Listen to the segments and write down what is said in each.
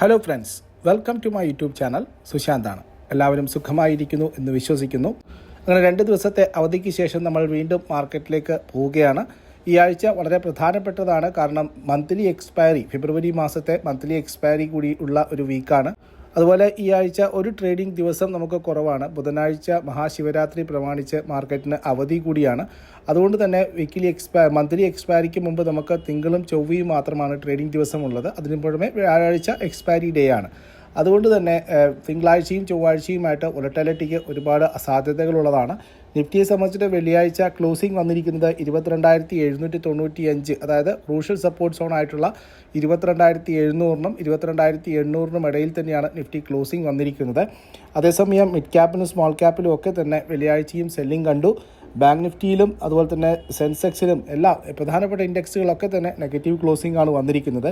Hello friends welcome to my YouTube channel സുശാന്താണ് എല്ലാവരും സുഖമായിരിക്കുന്നു എന്ന് വിശ്വസിക്കുന്നു. അങ്ങനെ രണ്ട് ദിവസത്തെ അവധിക്ക് ശേഷം നമ്മൾ വീണ്ടും മാർക്കറ്റിലേക്ക് പോവുകയാണ്. ഈ ആഴ്ച വളരെ പ്രധാനപ്പെട്ടതാണ്. കാരണം മന്ത്ലി എക്സ്പയറി ഫെബ്രുവരി മാസത്തെ മന്ത്ലി എക്സ്പയറി കൂടി ഉള്ള ഒരു വീക്കാണ് അതുപോലെ ഈ ആഴ്ച ഒരു ട്രേഡിംഗ് ദിവസം നമുക്ക് കുറവാണ്. ബുധനാഴ്ച മഹാശിവരാത്രി പ്രമാണിച്ച് മാർക്കറ്റിന് അവധി കൂടിയാണ്. അതുകൊണ്ട് തന്നെ വീക്കിലി എക്സ്പയർ മന്ത്ലി എക്സ്പയറിക്ക് മുമ്പ് നമുക്ക് തിങ്കളും ചൊവ്വയും മാത്രമാണ് ട്രേഡിംഗ് ദിവസമുള്ളത്. അതിനു പുറമെ വ്യാഴാഴ്ച എക്സ്പയറി ഡേ ആണ്. അതുകൊണ്ട് തന്നെ തിങ്കളാഴ്ചയും ചൊവ്വാഴ്ചയുമായിട്ട് ഒലറ്റാലിറ്റിക്ക് ഒരുപാട് സാധ്യതകളുള്ളതാണ് നിഫ്റ്റിയെ സംബന്ധിച്ചിട്ട് വെള്ളിയാഴ്ച ക്ലോസിംഗ് വന്നിരിക്കുന്നത് ഇരുപത്തിരണ്ടായിരത്തി എഴുന്നൂറ്റി തൊണ്ണൂറ്റി അഞ്ച് അതായത് ക്രൂഷ്യൽ സപ്പോർട്ട് സോൺ ആയിട്ടുള്ള ഇരുപത്തിരണ്ടായിരത്തി എഴുന്നൂറിനും ഇരുപത്തിരണ്ടായിരത്തി എണ്ണൂറിനും ഇടയിൽ തന്നെയാണ് നിഫ്റ്റി ക്ലോസിംഗ് വന്നിരിക്കുന്നത്. അതേസമയം മിഡ് ക്യാപ്പിനും സ്മോൾ ക്യാപ്പിലും ഒക്കെ തന്നെ വെള്ളിയാഴ്ചയും സെല്ലിംഗ് കണ്ടു. ബാങ്ക് നിഫ്റ്റിയിലും അതുപോലെ തന്നെ സെൻസെക്സിലും എല്ലാ പ്രധാനപ്പെട്ട ഇൻഡെക്സുകളൊക്കെ തന്നെ നെഗറ്റീവ് ക്ലോസിംഗ് ആണ് വന്നിരിക്കുന്നത്.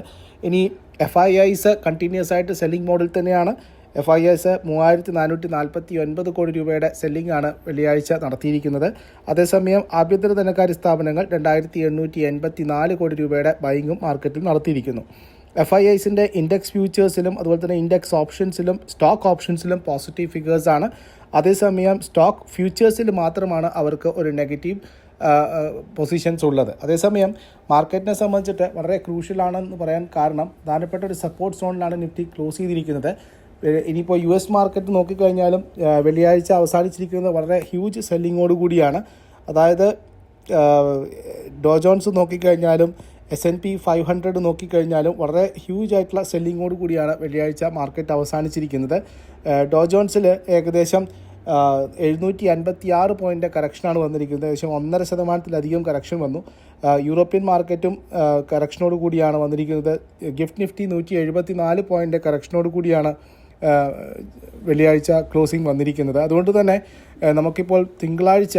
ഇനി എഫ് ഐ ഐസ് കണ്ടിന്യൂസ് ആയിട്ട് സെല്ലിംഗ് മോഡിൽ തന്നെയാണ്. എഫ് ഐ എസ് മൂവായിരത്തി നാനൂറ്റി നാൽപ്പത്തി ഒൻപത് കോടി രൂപയുടെ സെല്ലിംഗ് ആണ് വെള്ളിയാഴ്ച നടത്തിയിരിക്കുന്നത്. അതേസമയം ആഭ്യന്തര ധനകാര്യ സ്ഥാപനങ്ങൾ രണ്ടായിരത്തി എണ്ണൂറ്റി എൺപത്തി നാല് കോടി രൂപയുടെ ബൈങ്ങും മാർക്കറ്റിൽ നടത്തിയിരിക്കുന്നു. എഫ് ഐ ഐസിന്റെ ഇൻഡെക്സ് ഫ്യൂച്ചേഴ്സിലും അതുപോലെ തന്നെ ഇൻഡെക്സ് ഓപ്ഷൻസിലും സ്റ്റോക്ക് ഓപ്ഷൻസിലും പോസിറ്റീവ് ഫിഗേഴ്സ് ആണ്. അതേസമയം സ്റ്റോക്ക് ഫ്യൂച്ചേഴ്സിൽ മാത്രമാണ് അവർക്ക് ഒരു നെഗറ്റീവ് പൊസിഷൻസ് ഉള്ളത്. അതേസമയം മാർക്കറ്റിനെ സംബന്ധിച്ചിട്ട് വളരെ ക്രൂഷ്യലാണെന്ന് പറയാൻ കാരണം പ്രധാനപ്പെട്ട ഒരു സപ്പോർട്ട് സോണിലാണ് നിഫ്റ്റി ക്ലോസ് ചെയ്തിരിക്കുന്നത്. ഇനിയിപ്പോൾ യു എസ് മാർക്കറ്റ് നോക്കിക്കഴിഞ്ഞാലും വെള്ളിയാഴ്ച അവസാനിച്ചിരിക്കുന്നത് വളരെ ഹ്യൂജ് സെല്ലിങ്ങോട് കൂടിയാണ്. അതായത് Dow Jones നോക്കിക്കഴിഞ്ഞാലും S N P five hundred നോക്കിക്കഴിഞ്ഞാലും വളരെ ഹ്യൂജ് ആയിട്ടുള്ള സെല്ലിങ്ങോട് കൂടിയാണ് വെള്ളിയാഴ്ച മാർക്കറ്റ് അവസാനിച്ചിരിക്കുന്നത്. ഡോജോൺസിൽ ഏകദേശം എഴുന്നൂറ്റി അൻപത്തി ആറ് പോയിന്റ് കറക്ഷനാണ് വന്നിരിക്കുന്നത്. ഏകദേശം ഒന്നര ശതമാനത്തിലധികം കറക്ഷൻ വന്നു. യൂറോപ്യൻ മാർക്കറ്റും കറക്ഷനോട് കൂടിയാണ് വന്നിരിക്കുന്നത്. ഗിഫ്റ്റ് നിഫ്റ്റി നൂറ്റി എഴുപത്തി നാല് പോയിന്റ് കറക്ഷനോട് കൂടിയാണ് വെള്ളിയാഴ്ച ക്ലോസിംഗ് വന്നിരിക്കുന്നത്. അതുകൊണ്ട് തന്നെ നമുക്കിപ്പോൾ തിങ്കളാഴ്ച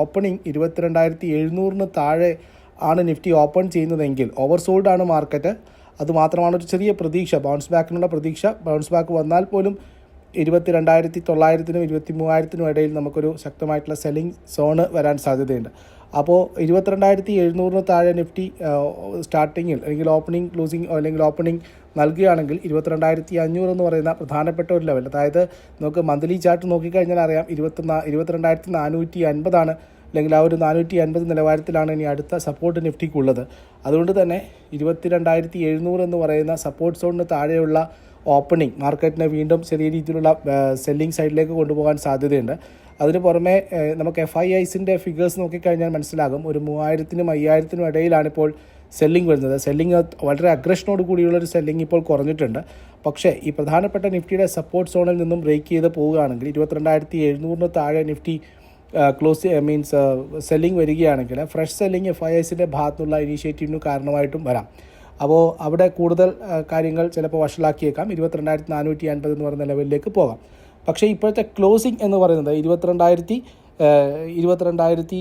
ഓപ്പണിംഗ് ഇരുപത്തിരണ്ടായിരത്തി എഴുന്നൂറിന് താഴെ ആണ് നിഫ്റ്റി ഓപ്പൺ ചെയ്യുന്നതെങ്കിൽ ഓവർ സോൾഡ് ആണ് മാർക്കറ്റ് അതുമാത്രമാണ് ഒരു ചെറിയ പ്രതീക്ഷ. ബൗൺസ് ബാക്കിനുള്ള പ്രതീക്ഷ. ബൗൺസ് ബാക്ക് വന്നാൽ പോലും ഇരുപത്തി രണ്ടായിരത്തി തൊള്ളായിരത്തിനും ഇരുപത്തി മൂവായിരത്തിനും ഇടയിൽ നമുക്കൊരു ശക്തമായിട്ടുള്ള സെല്ലിംഗ് സോണ് വരാൻ സാധ്യതയുണ്ട്. അപ്പോൾ ഇരുപത്തിരണ്ടായിരത്തി എഴുന്നൂറിന് താഴെ നിഫ്റ്റി സ്റ്റാർട്ടിങ്ങിൽ അല്ലെങ്കിൽ ഓപ്പണിംഗ് ക്ലോസിംഗ് അല്ലെങ്കിൽ ഓപ്പണിംഗ് നൽകുകയാണെങ്കിൽ ഇരുപത്തിരണ്ടായിരത്തി അഞ്ഞൂറ് എന്ന് പറയുന്ന പ്രധാനപ്പെട്ട ഒരു ലെവൽ അതായത് നമുക്ക് മന്ത്ലി ചാർട്ട് നോക്കിക്കഴിഞ്ഞാൽ അറിയാം ഇരുപത്തി ഇരുപത്തിരണ്ടായിരത്തി നാനൂറ്റി അൻപതാണ് അല്ലെങ്കിൽ ആ ഒരു നാനൂറ്റി അൻപത് നിലവാരത്തിലാണ് ഇനി അടുത്ത സപ്പോർട്ട് നിഫ്റ്റിക്കുള്ളത്. അതുകൊണ്ട് തന്നെ ഇരുപത്തിരണ്ടായിരത്തി എഴുന്നൂറ് എന്ന് പറയുന്ന സപ്പോർട്ട് സോണിന് താഴെയുള്ള ഓപ്പണിംഗ് മാർക്കറ്റിനെ വീണ്ടും ചെറിയ രീതിയിലുള്ള സെല്ലിംഗ് സൈഡിലേക്ക് കൊണ്ടുപോകാൻ സാധ്യതയുണ്ട്. അതിന് പുറമെ നമുക്ക് എഫ് ഐ ഐസിന്റെ ഫിഗേഴ്സ് നോക്കിക്കഴിഞ്ഞാൽ മനസ്സിലാകും. ഒരു മൂവായിരത്തിനും അയ്യായിരത്തിനും ഇടയിലാണ് ഇപ്പോൾ സെല്ലിംഗ് വരുന്നത്. സെല്ലിംഗ് വളരെ അഗ്രഷനോട് കൂടിയുള്ള ഒരു സെല്ലിംഗ് ഇപ്പോൾ കുറഞ്ഞിട്ടുണ്ട്. പക്ഷേ ഈ പ്രധാനപ്പെട്ട നിഫ്റ്റിയുടെ സപ്പോർട്ട് സോണിൽ നിന്നും ബ്രേക്ക് ചെയ്ത് പോവുകയാണെങ്കിൽ ഇരുപത്തിരണ്ടായിരത്തി എഴുന്നൂറിന് താഴെ നിഫ്റ്റി ക്ലോസ് മീൻസ് സെല്ലിംഗ് വരികയാണെങ്കിൽ ഫ്രഷ് സെല്ലിംഗ് എഫ് ഐ എസിന്റെ ഇനീഷ്യേറ്റീവിന് കാരണമായിട്ടും വരാം. അപ്പോൾ അവിടെ കൂടുതൽ കാര്യങ്ങൾ ചിലപ്പോൾ വഷളാക്കിയേക്കാം. ഇരുപത്തിരണ്ടായിരത്തി നാനൂറ്റി അൻപത് എന്ന് പറയുന്ന ലെവലിലേക്ക് പോകാം. പക്ഷേ ഇപ്പോഴത്തെ ക്ലോസിംഗ് എന്ന് പറയുന്നത് ഇരുപത്തിരണ്ടായിരത്തി ഇരുപത്തിരണ്ടായിരത്തി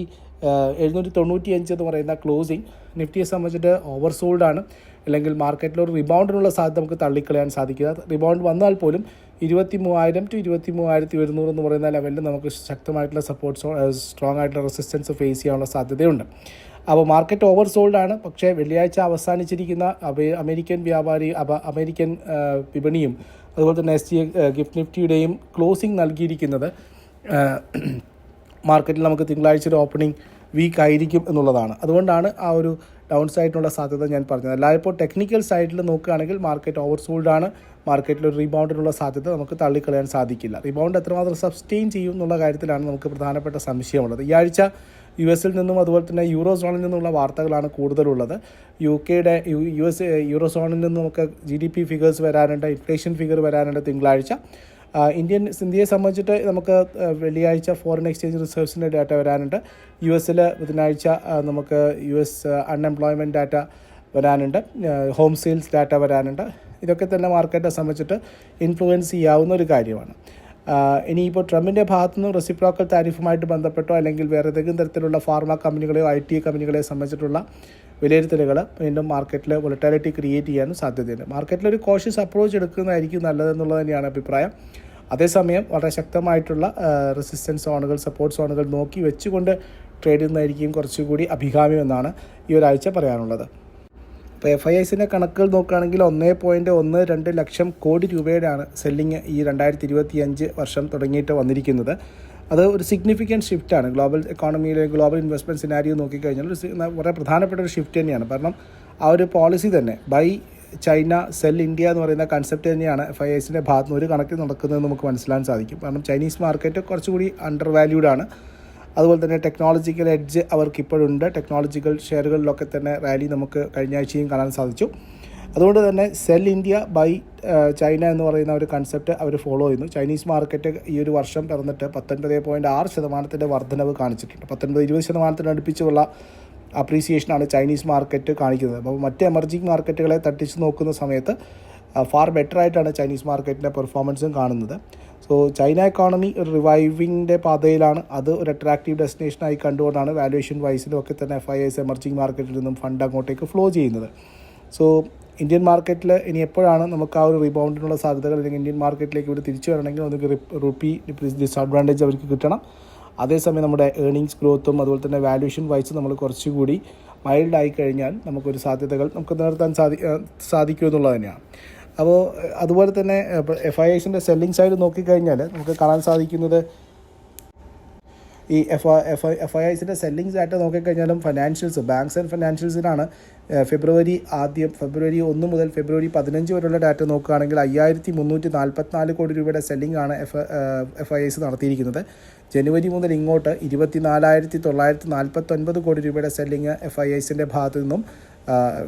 എഴുന്നൂറ്റി തൊണ്ണൂറ്റി അഞ്ച് എന്ന് പറയുന്ന ക്ലോസിംഗ് നിഫ്റ്റിയെ സംബന്ധിച്ചിട്ട് ഓവർ സോൾഡാണ് അല്ലെങ്കിൽ മാർക്കറ്റിൽ ഒരു റിബൗണ്ടിനുള്ള സാധ്യത നമുക്ക് തള്ളിക്കളയാൻ സാധിക്കുക റിബൗണ്ട് വന്നാൽ പോലും ഇരുപത്തി മൂവായിരം ടു ഇരുപത്തി മൂവായിരത്തി ഒരുന്നൂറ് എന്ന് പറയുന്ന ലെവലിൽ നമുക്ക് ശക്തമായിട്ടുള്ള സപ്പോർട്ട് സ്ട്രോങ് ആയിട്ടുള്ള റെസിസ്റ്റൻസ് ഫേസ് ചെയ്യാനുള്ള സാധ്യതയുണ്ട്. അപ്പോൾ മാർക്കറ്റ് ഓവർ സോൾഡ് ആണ്. പക്ഷേ വെള്ളിയാഴ്ച അവസാനിച്ചിരിക്കുന്ന അമേരിക്കൻ വ്യാപാരി അമേരിക്കൻ വിപണിയും അതുപോലെ തന്നെ എസ് ടി ഗിഫ്റ്റ് നിഫ്റ്റിയുടെയും ക്ലോസിംഗ് നൽകിയിരിക്കുന്നത് മാർക്കറ്റിൽ നമുക്ക് തിങ്കളാഴ്ച ഒരു ഓപ്പണിംഗ് വീക്ക് ആയിരിക്കും എന്നുള്ളതാണ്. അതുകൊണ്ടാണ് ആ ഒരു ഡൗൺ സൈഡിനുള്ള സാധ്യത ഞാൻ പറഞ്ഞത്. അല്ലാതെ ഇപ്പോൾ ടെക്നിക്കൽ സൈഡിൽ നോക്കുകയാണെങ്കിൽ മാർക്കറ്റ് ഓവർ സോൾഡ് ആണ്. മാർക്കറ്റിൽ ഒരു റീബൗണ്ടിനുള്ള സാധ്യത നമുക്ക് തള്ളിക്കളയാൻ സാധിക്കില്ല. റീബൗണ്ട് എത്രമാത്രം സബ്സ്റ്റെയിൻ ചെയ്യും എന്നുള്ള കാര്യത്തിലാണ് നമുക്ക് പ്രധാനപ്പെട്ട സംശയമുള്ളത്. ഈ ആഴ്ച യു എസിൽ നിന്നും അതുപോലെ തന്നെ യൂറോ സോണിൽ നിന്നുള്ള വാർത്തകളാണ് കൂടുതലുള്ളത്. യു കെയുടെ യു എസ് യൂറോ സോണിൽ നിന്ന് നമുക്ക് ജി ഡി പി ഫിഗേഴ്സ് വരാനുണ്ട് ഇൻഫ്ലേഷൻ ഫിഗർ വരാനുണ്ട് തിങ്കളാഴ്ച. ഇന്ത്യൻ ഇന്ത്യയെ സംബന്ധിച്ചിട്ട് നമുക്ക് വെള്ളിയാഴ്ച ഫോറിൻ എക്സ്ചേഞ്ച് റിസർവ്സിന്റെ ഡാറ്റ വരാനുണ്ട്. യു എസിൽ ബുധനാഴ്ച നമുക്ക് യു എസ് അൺഎംപ്ലോയ്മെന്റ് ഡാറ്റ വരാനുണ്ട്. ഹോം സെയിൽസ് ഡാറ്റ വരാനുണ്ട്. ഇതൊക്കെ തന്നെ മാർക്കറ്റിനെ സംബന്ധിച്ചിട്ട് ഇൻഫ്ലുവൻസ് ചെയ്യാവുന്ന ഒരു കാര്യമാണ്. ഇനിയിപ്പോൾ ട്രംപിന്റെ ഭാഗത്തു നിന്നും റെസിപ്രോക്കൽ താരിഫുമായിട്ട് ബന്ധപ്പെട്ടോ അല്ലെങ്കിൽ വേറെ ഏതെങ്കിലും തരത്തിലുള്ള ഫാർമ കമ്പനികളെയോ ഐ ടി കമ്പനികളെയോ സംബന്ധിച്ചിട്ടുള്ള വിലയിരുത്തലുകൾ വീണ്ടും മാർക്കറ്റിൽ വൊളറ്റാലിറ്റി ക്രിയേറ്റ് ചെയ്യാനും സാധ്യതയുണ്ട്. മാർക്കറ്റിൽ ഒരു കോഷ്യസ് അപ്രോച്ച് എടുക്കുന്നതായിരിക്കും നല്ലതെന്നുള്ളത് തന്നെയാണ് അഭിപ്രായം. അതേസമയം വളരെ ശക്തമായിട്ടുള്ള റെസിസ്റ്റൻസ് സോണുകൾ സപ്പോർട്ട് സോണുകൾ നോക്കി വെച്ചുകൊണ്ട് ട്രേഡ് ചെയ്യുന്നതായിരിക്കും കുറച്ചുകൂടി അഭികാമ്യമെന്നാണ് ഈ ഒരാഴ്ച പറയാനുള്ളത്. അപ്പോൾ എഫ് ഐ എസിന്റെ കണക്കുകൾ നോക്കുകയാണെങ്കിൽ ഒന്നേ പോയിന്റ് ഒന്ന് രണ്ട് ലക്ഷം കോടി രൂപയുടെയാണ് സെല്ലിങ് ഈ രണ്ടായിരത്തി ഇരുപത്തി അഞ്ച് വർഷം തുടങ്ങിയിട്ട് വന്നിരിക്കുന്നത്. അത് ഒരു സിഗ്നിഫിക്കന്റ് ഷിഫ്റ്റാണ് ഗ്ലോബൽ എക്കോണമിയിലെ ഗ്ലോബൽ ഇൻവെസ്റ്റ്മെന്റ് സിനാരിയോ നോക്കിക്കഴിഞ്ഞാൽ ഒരു വളരെ പ്രധാനപ്പെട്ട ഒരു ഷിഫ്റ്റ് തന്നെയാണ്. കാരണം ആ ഒരു പോളിസി തന്നെ ബൈ ചൈന സെൽ ഇന്ത്യ എന്ന് പറയുന്ന കൺസെപ്റ്റ് തന്നെയാണ് എഫ് ഐ എസിന്റെ ഭാഗത്തുനിന്ന് ഒരു കണക്കിൽ നടക്കുന്നത് നമുക്ക് മനസ്സിലാൻ സാധിക്കും. കാരണം ചൈനീസ് മാർക്കറ്റ് കുറച്ചുകൂടി അണ്ടർ വാല്യൂഡ് ആണ്. അതുപോലെ തന്നെ ടെക്നോളജിക്കൽ എഡ്ജ് അവർക്ക് ഇപ്പോഴുണ്ട് ടെക്നോളജിക്കൽ ഷെയറുകളിലൊക്കെ തന്നെ റാലി നമുക്ക് കഴിഞ്ഞ ആഴ്ചയും കാണാൻ സാധിച്ചു. അതുകൊണ്ട് തന്നെ സെൽ ഇന്ത്യ ബൈ ചൈന എന്ന് പറയുന്ന ഒരു കൺസെപ്റ്റ് അവർ ഫോളോ ചെയ്യുന്നു. ചൈനീസ് മാർക്കറ്റ് ഈ ഒരു വർഷം പിറന്നിട്ട് പത്തൊൻപത് പോയിന്റ് ആറ് ശതമാനത്തിന്റെ വർധനവ് കാണിച്ചിട്ടുണ്ട്. പത്തൊൻപത് ഇരുപത് ശതമാനത്തിന് അടുപ്പിച്ചുള്ള അപ്രീസിയേഷനാണ് ചൈനീസ് മാർക്കറ്റ് കാണിക്കുന്നത്. അപ്പോൾ മറ്റ് എമർജിങ് മാർക്കറ്റുകളെ തട്ടിച്ച് നോക്കുന്ന സമയത്ത് ഫാർ ബെറ്റർ ആയിട്ടാണ് ചൈനീസ് മാർക്കറ്റിന്റെ പെർഫോമൻസും കാണുന്നത്. സോ ചൈന എക്കോണമി ഒരു റിവൈവിങ്ങിന്റെ പാതയിലാണ്. അത് ഒരു അട്രാക്റ്റീവ് ഡെസ്റ്റിനേഷനായി കണ്ടുകൊണ്ടാണ് വാലുവേഷൻ വൈസിലും ഒക്കെ തന്നെ എഫ് ഐ എസ് എമർജിങ് മാർക്കറ്റിൽ നിന്നും ഫണ്ട് അങ്ങോട്ടേക്ക് ഫ്ലോ ചെയ്യുന്നത്. സോ ഇന്ത്യൻ മാർക്കറ്റിൽ ഇനി എപ്പോഴാണ് നമുക്ക് ആ ഒരു റീബൗണ്ടിനുള്ള സാധ്യതകൾ അല്ലെങ്കിൽ ഇന്ത്യൻ മാർക്കറ്റിലേക്ക് ഇവിടെ തിരിച്ചു വരണമെങ്കിൽ നമുക്ക് റുപ്പി ഡിസ്അഡ്വാന്റേജ് അവർക്ക് കിട്ടണം. അതേസമയം നമ്മുടെ ഏർണിങ്സ് ഗ്രോത്തും അതുപോലെ തന്നെ വാല്യൂഷൻ വൈസ് നമ്മൾ കുറച്ചുകൂടി മൈൽഡ് ആയി കഴിഞ്ഞാൽ നമുക്കൊരു സാധ്യതകൾ നമുക്ക് നിലനിർത്താൻ സാധി സാധിക്കുമെന്നുള്ളത് തന്നെയാണ്. അപ്പോൾ അതുപോലെ തന്നെ എഫ് ഐ എസിന്റെ സെല്ലിംഗ് സൈഡ് നോക്കിക്കഴിഞ്ഞാൽ നമുക്ക് കാണാൻ സാധിക്കുന്നത് ഈ എഫ് എഫ് എഫ് ഐ ഐസിന്റെ സെല്ലിംഗ് ആയിട്ട് നോക്കിക്കഴിഞ്ഞാലും ഫിനാൻഷ്യൽസ് ബാങ്ക്സ് ആൻഡ് ഫിനാൻഷ്യൽസിനാണ് ഫെബ്രുവരി ആദ്യം ഫെബ്രുവരി ഒന്ന് മുതൽ ഫെബ്രുവരി പതിനഞ്ച് വരെയുള്ള ഡാറ്റ നോക്കുകയാണെങ്കിൽ അയ്യായിരത്തി മുന്നൂറ്റി നാൽപ്പത്തിനാല് കോടി രൂപയുടെ സെല്ലിംഗ് ആണ് എഫ് എഫ് ഐ എസ് നടത്തിയിരിക്കുന്നത്. ജനുവരി മുതൽ ഇങ്ങോട്ട് ഇരുപത്തി നാലായിരത്തി തൊള്ളായിരത്തി നാൽപ്പത്തൊൻപത് കോടി രൂപയുടെ സെല്ലിംഗ് എഫ് ഐ എസിന്റെ ഭാഗത്തു നിന്നും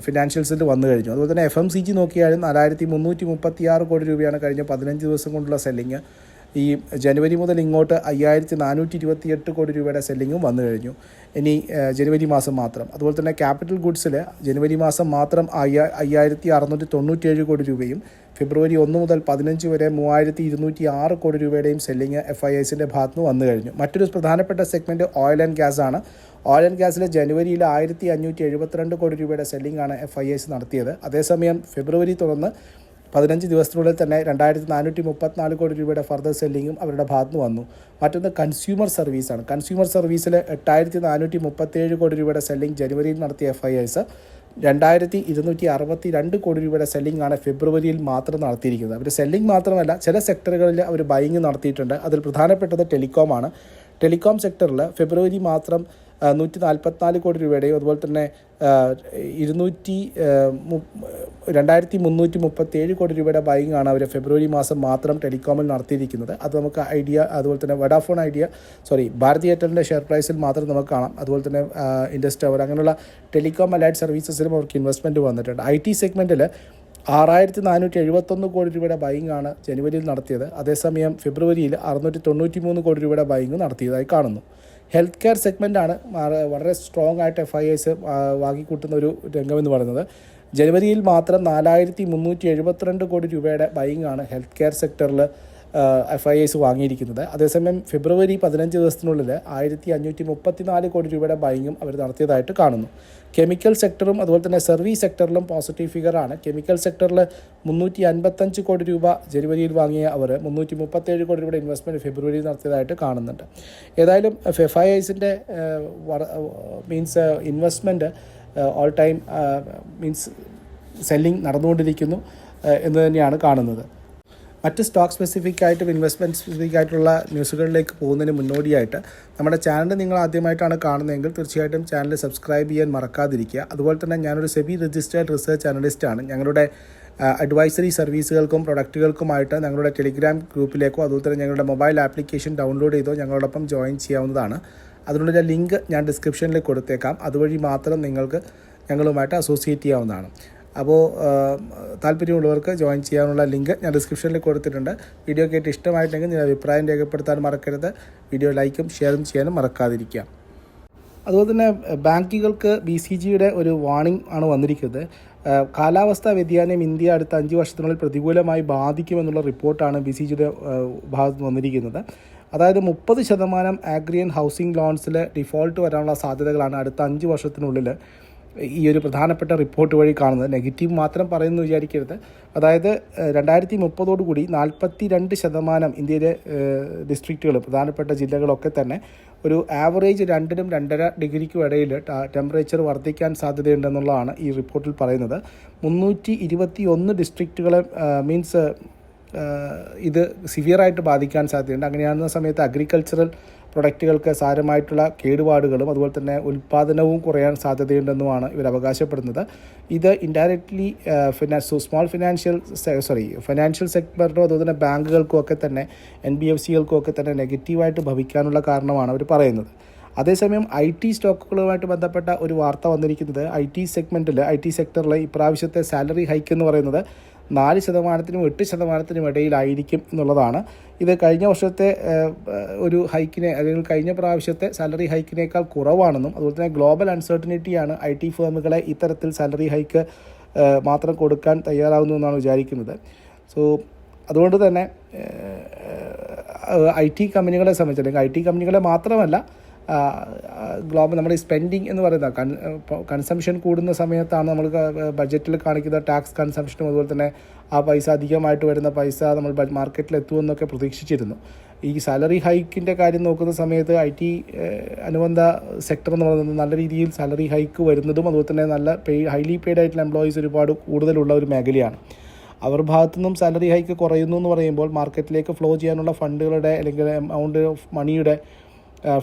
ഫിനാൻഷ്യൽസിൽ വന്നു കഴിഞ്ഞു. അതുപോലെ തന്നെ എഫ് എം സി ജി നോക്കിയാലും നാലായിരത്തി മുന്നൂറ്റി മുപ്പത്തി ആറ് കോടി രൂപയാണ് കഴിഞ്ഞ പതിനഞ്ച് ദിവസം കൊണ്ടുള്ള സെല്ലിംഗ് ഈ ജനുവരി മുതൽ ഇങ്ങോട്ട് അയ്യായിരത്തി നാനൂറ്റി ഇരുപത്തി എട്ട് കോടി രൂപയുടെ സെല്ലിങ്ങും വന്നു കഴിഞ്ഞു. ഇനി ജനുവരി മാസം മാത്രം. അതുപോലെ തന്നെ ക്യാപിറ്റൽ ഗുഡ്സിൽ ജനുവരി മാസം മാത്രം അയ്യാ അയ്യായിരത്തി അറുന്നൂറ്റി തൊണ്ണൂറ്റേഴ് കോടി രൂപയും ഫെബ്രുവരി ഒന്ന് മുതൽ പതിനഞ്ച് വരെ മൂവായിരത്തി ഇരുന്നൂറ്റി ആറ് കോടി രൂപയുടെയും സെല്ലിങ് എഫ് ഐ എസിന്റെ ഭാഗത്ത് നിന്ന് വന്നു കഴിഞ്ഞു. മറ്റൊരു പ്രധാനപ്പെട്ട സെഗ്മെന്റ് ഓയിൽ ആൻഡ് ഗ്യാസ് ആണ്. ഓയിൽ ആൻഡ് ഗ്യാസിൽ ജനുവരിയിൽ ആയിരത്തി അഞ്ഞൂറ്റി എഴുപത്തിരണ്ട് കോടി രൂപയുടെ സെല്ലിംഗ് ആണ് എഫ് ഐ എസ് നടത്തിയത്. അതേസമയം ഫെബ്രുവരി തുറന്ന് പതിനഞ്ച് ദിവസത്തിനുള്ളിൽ തന്നെ രണ്ടായിരത്തി നാനൂറ്റി മുപ്പത്തിനാല് കോടി രൂപയുടെ ഫർദർ സെല്ലിങ്ങും അവരുടെ ഭാഗത്ത് നിന്ന് വന്നു. മറ്റൊന്ന് കൺസ്യൂമർ സർവീസാണ് കൺസ്യൂമർ സർവീസിൽ എട്ടായിരത്തി നാനൂറ്റി മുപ്പത്തേഴ് കോടി രൂപയുടെ സെല്ലിംഗ് ജനുവരിയിൽ നടത്തിയ എഫ് ഐ എസ് രണ്ടായിരത്തി ഇരുന്നൂറ്റി അറുപത്തി രണ്ട് കോടി രൂപയുടെ സെല്ലിംഗ് ആണ് ഫെബ്രുവരിയിൽ മാത്രം നടത്തിയിരിക്കുന്നത്. അവർ സെല്ലിംഗ് മാത്രമല്ല ചില സെക്ടറുകളിൽ അവർ ബൈങ് നടത്തിയിട്ടുണ്ട്. അതിൽ പ്രധാനപ്പെട്ടത് ടെലികോം ആണ്. ടെലികോം സെക്ടറിൽ ഫെബ്രുവരി മാത്രം നൂറ്റി നാൽപ്പത്തിനാല് കോടി രൂപയുടെയും അതുപോലെ തന്നെ ഇരുന്നൂറ്റി രണ്ടായിരത്തി മുന്നൂറ്റി മുപ്പത്തേഴ് കോടി രൂപയുടെ ബൈങ്ങാണ് അവർ ഫെബ്രുവരി മാസം മാത്രം ടെലികോമിൽ നടത്തിയിരിക്കുന്നത്. അത് നമുക്ക് ഐഡിയ അതുപോലെ തന്നെ വഡാഫോൺ ഐഡിയ സോറി ഭാരതി എയർടെലിന്റെ ഷെയർ പ്രൈസിൽ മാത്രം നമുക്ക് കാണാം. അതുപോലെ തന്നെ ഇൻഡസ് ടവർ അങ്ങനെയുള്ള ടെലികോം അലൈഡ് സർവീസസിലും അവർക്ക് ഇൻവെസ്റ്റ്മെന്റ് വന്നിട്ടുണ്ട്. ഐ ടി സെഗ്മെന്റിൽ ആറായിരത്തി നാനൂറ്റി എഴുപത്തൊന്ന് കോടി രൂപയുടെ ബൈങ് ആണ് ജനുവരിയിൽ നടത്തിയത്. അതേസമയം ഫെബ്രുവരിയിൽ അറുന്നൂറ്റി തൊണ്ണൂറ്റി മൂന്ന് കോടി രൂപയുടെ ബൈങ് നടത്തിയതായി കാണുന്നു. ഹെൽത്ത് കെയർ സെഗ്മെന്റാണ് വളരെ സ്ട്രോങ് ആയിട്ട് എഫ് ഐ എസ് വാങ്ങിക്കൂട്ടുന്ന ഒരു രംഗമെന്ന് പറയുന്നത്. ജനുവരിയിൽ മാത്രം നാലായിരത്തി മുന്നൂറ്റി എഴുപത്തിരണ്ട് കോടി രൂപയുടെ ബൈങ് ആണ് ഹെൽത്ത് കെയർ സെക്ടറിൽ എഫ് ഐ എസ് വാങ്ങിയിരിക്കുന്നത്. അതേസമയം ഫെബ്രുവരി പതിനഞ്ച് ദിവസത്തിനുള്ളിൽ ആയിരത്തി അഞ്ഞൂറ്റി മുപ്പത്തി നാല് കോടി രൂപയുടെ ബൈങ്ങും അവർ നടത്തിയതായിട്ട് കാണുന്നു. കെമിക്കൽ സെക്ടറും അതുപോലെ തന്നെ സർവീസ് സെക്ടറിലും പോസിറ്റീവ് ഫിഗറാണ് കെമിക്കൽ സെക്ടറിൽ മുന്നൂറ്റി അൻപത്തഞ്ച് കോടി രൂപ ജനുവരിയിൽ വാങ്ങിയ അവർ മുന്നൂറ്റി മുപ്പത്തേഴ് കോടി രൂപയുടെ ഇൻവെസ്റ്റ്മെന്റ് ഫെബ്രുവരിയിൽ നടത്തിയതായിട്ട് കാണുന്നുണ്ട്. ഏതായാലും F I ഐസിന്റെ means investment all time means selling നടന്നുകൊണ്ടിരിക്കുന്നു എന്ന് തന്നെയാണ് കാണുന്നത്. മറ്റ് സ്റ്റോക്ക് സ്പെസിഫിക് ആയിട്ടും ഇൻവെസ്റ്റ്മെന്റ് സ്പെസിഫിക് ആയിട്ടുള്ള ന്യൂസുകളിലേക്ക് പോകുന്നതിന് മുന്നോടിയായിട്ട് നമ്മുടെ ചാനൽ നിങ്ങൾ ആദ്യമായിട്ടാണ് കാണുന്നതെങ്കിൽ തീർച്ചയായിട്ടും ചാനൽ സബ്സ്ക്രൈബ് ചെയ്യാൻ മറക്കാതിരിക്കുക. അതുപോലെ തന്നെ ഞാനൊരു സെബി രജിസ്റ്റേർഡ് റിസർച്ച് അനലിസ്റ്റാണ് ഞങ്ങളുടെ അഡ്വൈസറി സർവീസുകൾക്കും പ്രൊഡക്റ്റുകൾക്കുമായിട്ട് ഞങ്ങളുടെ ടെലിഗ്രാം ഗ്രൂപ്പിലേക്കോ അതുപോലെ തന്നെ ഞങ്ങളുടെ മൊബൈൽ ആപ്ലിക്കേഷൻ ഡൗൺലോഡ് ചെയ്തോ ഞങ്ങളോടൊപ്പം ജോയിൻ ചെയ്യാവുന്നതാണ്. അതിനുള്ള ലിങ്ക് ഞാൻ ഡിസ്ക്രിപ്ഷനിൽ കൊടുത്തേക്കാം. അതുവഴി മാത്രം നിങ്ങൾക്ക് ഞങ്ങളുമായിട്ട് അസോസിയേറ്റ് ചെയ്യാവുന്നതാണ്. അപ്പോൾ താല്പര്യമുള്ളവർക്ക് ജോയിൻ ചെയ്യാനുള്ള ലിങ്ക് ഞാൻ ഡിസ്ക്രിപ്ഷനിൽ കൊടുത്തിട്ടുണ്ട്. വീഡിയോ കേട്ട് ഇഷ്ടമായിട്ടെങ്കിൽ നിങ്ങൾ അഭിപ്രായം രേഖപ്പെടുത്താൻ മറക്കരുത്. വീഡിയോ ലൈക്കും ഷെയറും ചെയ്യാനും മറക്കാതിരിക്കുക. അതുപോലെ തന്നെ ബാങ്കുകൾക്ക് ബി സി ജിയുടെ ഒരു വാണിംഗ് ആണ് വന്നിരിക്കുന്നത്. കാലാവസ്ഥാ വ്യതിയാനം ഇന്ത്യ അടുത്ത അഞ്ച് വർഷത്തിനുള്ളിൽ പ്രതികൂലമായി ബാധിക്കുമെന്നുള്ള റിപ്പോർട്ടാണ് ബി സി ജിയുടെ ഭാഗത്ത് വന്നിരിക്കുന്നത്. അതായത് മുപ്പത് ശതമാനം ആഗ്രിയൻ ഹൗസിംഗ് ലോൺസിലെ ഡിഫോൾട്ട് വരാനുള്ള സാധ്യതകളാണ് അടുത്ത അഞ്ച് വർഷത്തിനുള്ളിൽ ഈ ഒരു പ്രധാനപ്പെട്ട റിപ്പോർട്ട് വഴി കാണുന്നത് നെഗറ്റീവ് മാത്രം പറയുന്നു വിചാരിക്കരുത്. അതായത് രണ്ടായിരത്തി മുപ്പതോടുകൂടി നാൽപ്പത്തി രണ്ട് ശതമാനം ഇന്ത്യയിലെ ഡിസ്ട്രിക്റ്റുകൾ പ്രധാനപ്പെട്ട ജില്ലകളൊക്കെ തന്നെ ഒരു ആവറേജ് രണ്ടിനും രണ്ടര ഡിഗ്രിക്കും ഇടയിൽ ടെമ്പറേച്ചർ വർദ്ധിക്കാൻ സാധ്യതയുണ്ടെന്നുള്ളതാണ് ഈ റിപ്പോർട്ടിൽ പറയുന്നത്. മുന്നൂറ്റി ഇരുപത്തി ഒന്ന് ഡിസ്ട്രിക്റ്റുകളെ മീൻസ് ഇത് സിവിയറായിട്ട് ബാധിക്കാൻ സാധ്യതയുണ്ട്. അങ്ങനെയാകുന്ന സമയത്ത് അഗ്രികൾച്ചറൽ പ്രൊഡക്റ്റുകൾക്ക് സാരമായിട്ടുള്ള കേടുപാടുകളും അതുപോലെ തന്നെ ഉൽപ്പാദനവും കുറയാൻ സാധ്യതയുണ്ടെന്നുമാണ് ഇവർ അവകാശപ്പെടുന്നത്. ഇത് indirectly finance small financial sorry financial സെക്ടറിനോ അതുപോലെ തന്നെ ബാങ്കുകൾക്കും ഒക്കെ തന്നെ എൻ ബി എഫ് സികൾക്കും ഒക്കെ തന്നെ നെഗറ്റീവായിട്ട് ഭവിക്കാനുള്ള കാരണമാണ് അവർ പറയുന്നത്. അതേസമയം ഐ ടി സ്റ്റോക്കുകളുമായിട്ട് ബന്ധപ്പെട്ട ഒരു വാർത്ത വന്നിരിക്കുന്നത് ഐ ടി സെഗ്മെന്റിൽ ഐ ടി സെക്ടറിൽ ഇപ്രാവശ്യത്തെ സാലറി ഹൈക്ക് എന്ന് പറയുന്നത് നാല് ശതമാനത്തിനും എട്ട് ശതമാനത്തിനും ഇടയിലായിരിക്കും എന്നുള്ളതാണ്. ഇത് കഴിഞ്ഞ വർഷത്തെ ഒരു ഹൈക്കിനെ അല്ലെങ്കിൽ കഴിഞ്ഞ പ്രാവശ്യത്തെ സാലറി ഹൈക്കിനേക്കാൾ കുറവാണെന്നും അതുപോലെ തന്നെ ഗ്ലോബൽ അൺസർട്ടനിറ്റിയാണ് ഐ ടി ഫേമുകളെ ഇത്തരത്തിൽ സാലറി ഹൈക്ക് മാത്രം കൊടുക്കാൻ തയ്യാറാവുന്നു എന്നാണ് വിചാരിക്കുന്നത്. സോ അതുകൊണ്ട് തന്നെ ഐ ടി കമ്പനികളെ സംബന്ധിച്ച് ഐ ടി കമ്പനികളെ മാത്രമല്ല ഗ്ലോബൽ നമ്മുടെ സ്പെൻഡിങ് എന്ന് പറയുന്ന കൺ കൺസംഷൻ കൂടുന്ന സമയത്താണ് നമ്മൾ ബഡ്ജറ്റിൽ കാണിക്കുന്ന ടാക്സ് കൺസംഷനും അതുപോലെ തന്നെ ആ പൈസ അധികമായിട്ട് വരുന്ന പൈസ നമ്മൾ മാർക്കറ്റിൽ എത്തുമെന്നൊക്കെ പ്രതീക്ഷിച്ചിരുന്നു. ഈ സാലറി ഹൈക്കിന്റെ കാര്യം നോക്കുന്ന സമയത്ത് ഐ ടി അനുബന്ധ സെക്ടർ എന്ന് പറയുന്നത് നല്ല രീതിയിൽ സാലറി ഹൈക്ക് വരുന്നതും അതുപോലെ തന്നെ നല്ല പേ ഹൈലി പെയ്ഡ് ആയിട്ടുള്ള എംപ്ലോയീസ് ഒരുപാട് കൂടുതലുള്ള ഒരു മേഖലയാണ്. അവർ ഭാഗത്തു നിന്നും സാലറി ഹൈക്ക് കുറയുന്നു എന്ന് പറയുമ്പോൾ മാർക്കറ്റിലേക്ക് ഫ്ലോ ചെയ്യാനുള്ള ഫണ്ടുകളുടെ അല്ലെങ്കിൽ എമൗണ്ട് ഓഫ് മണിയുടെ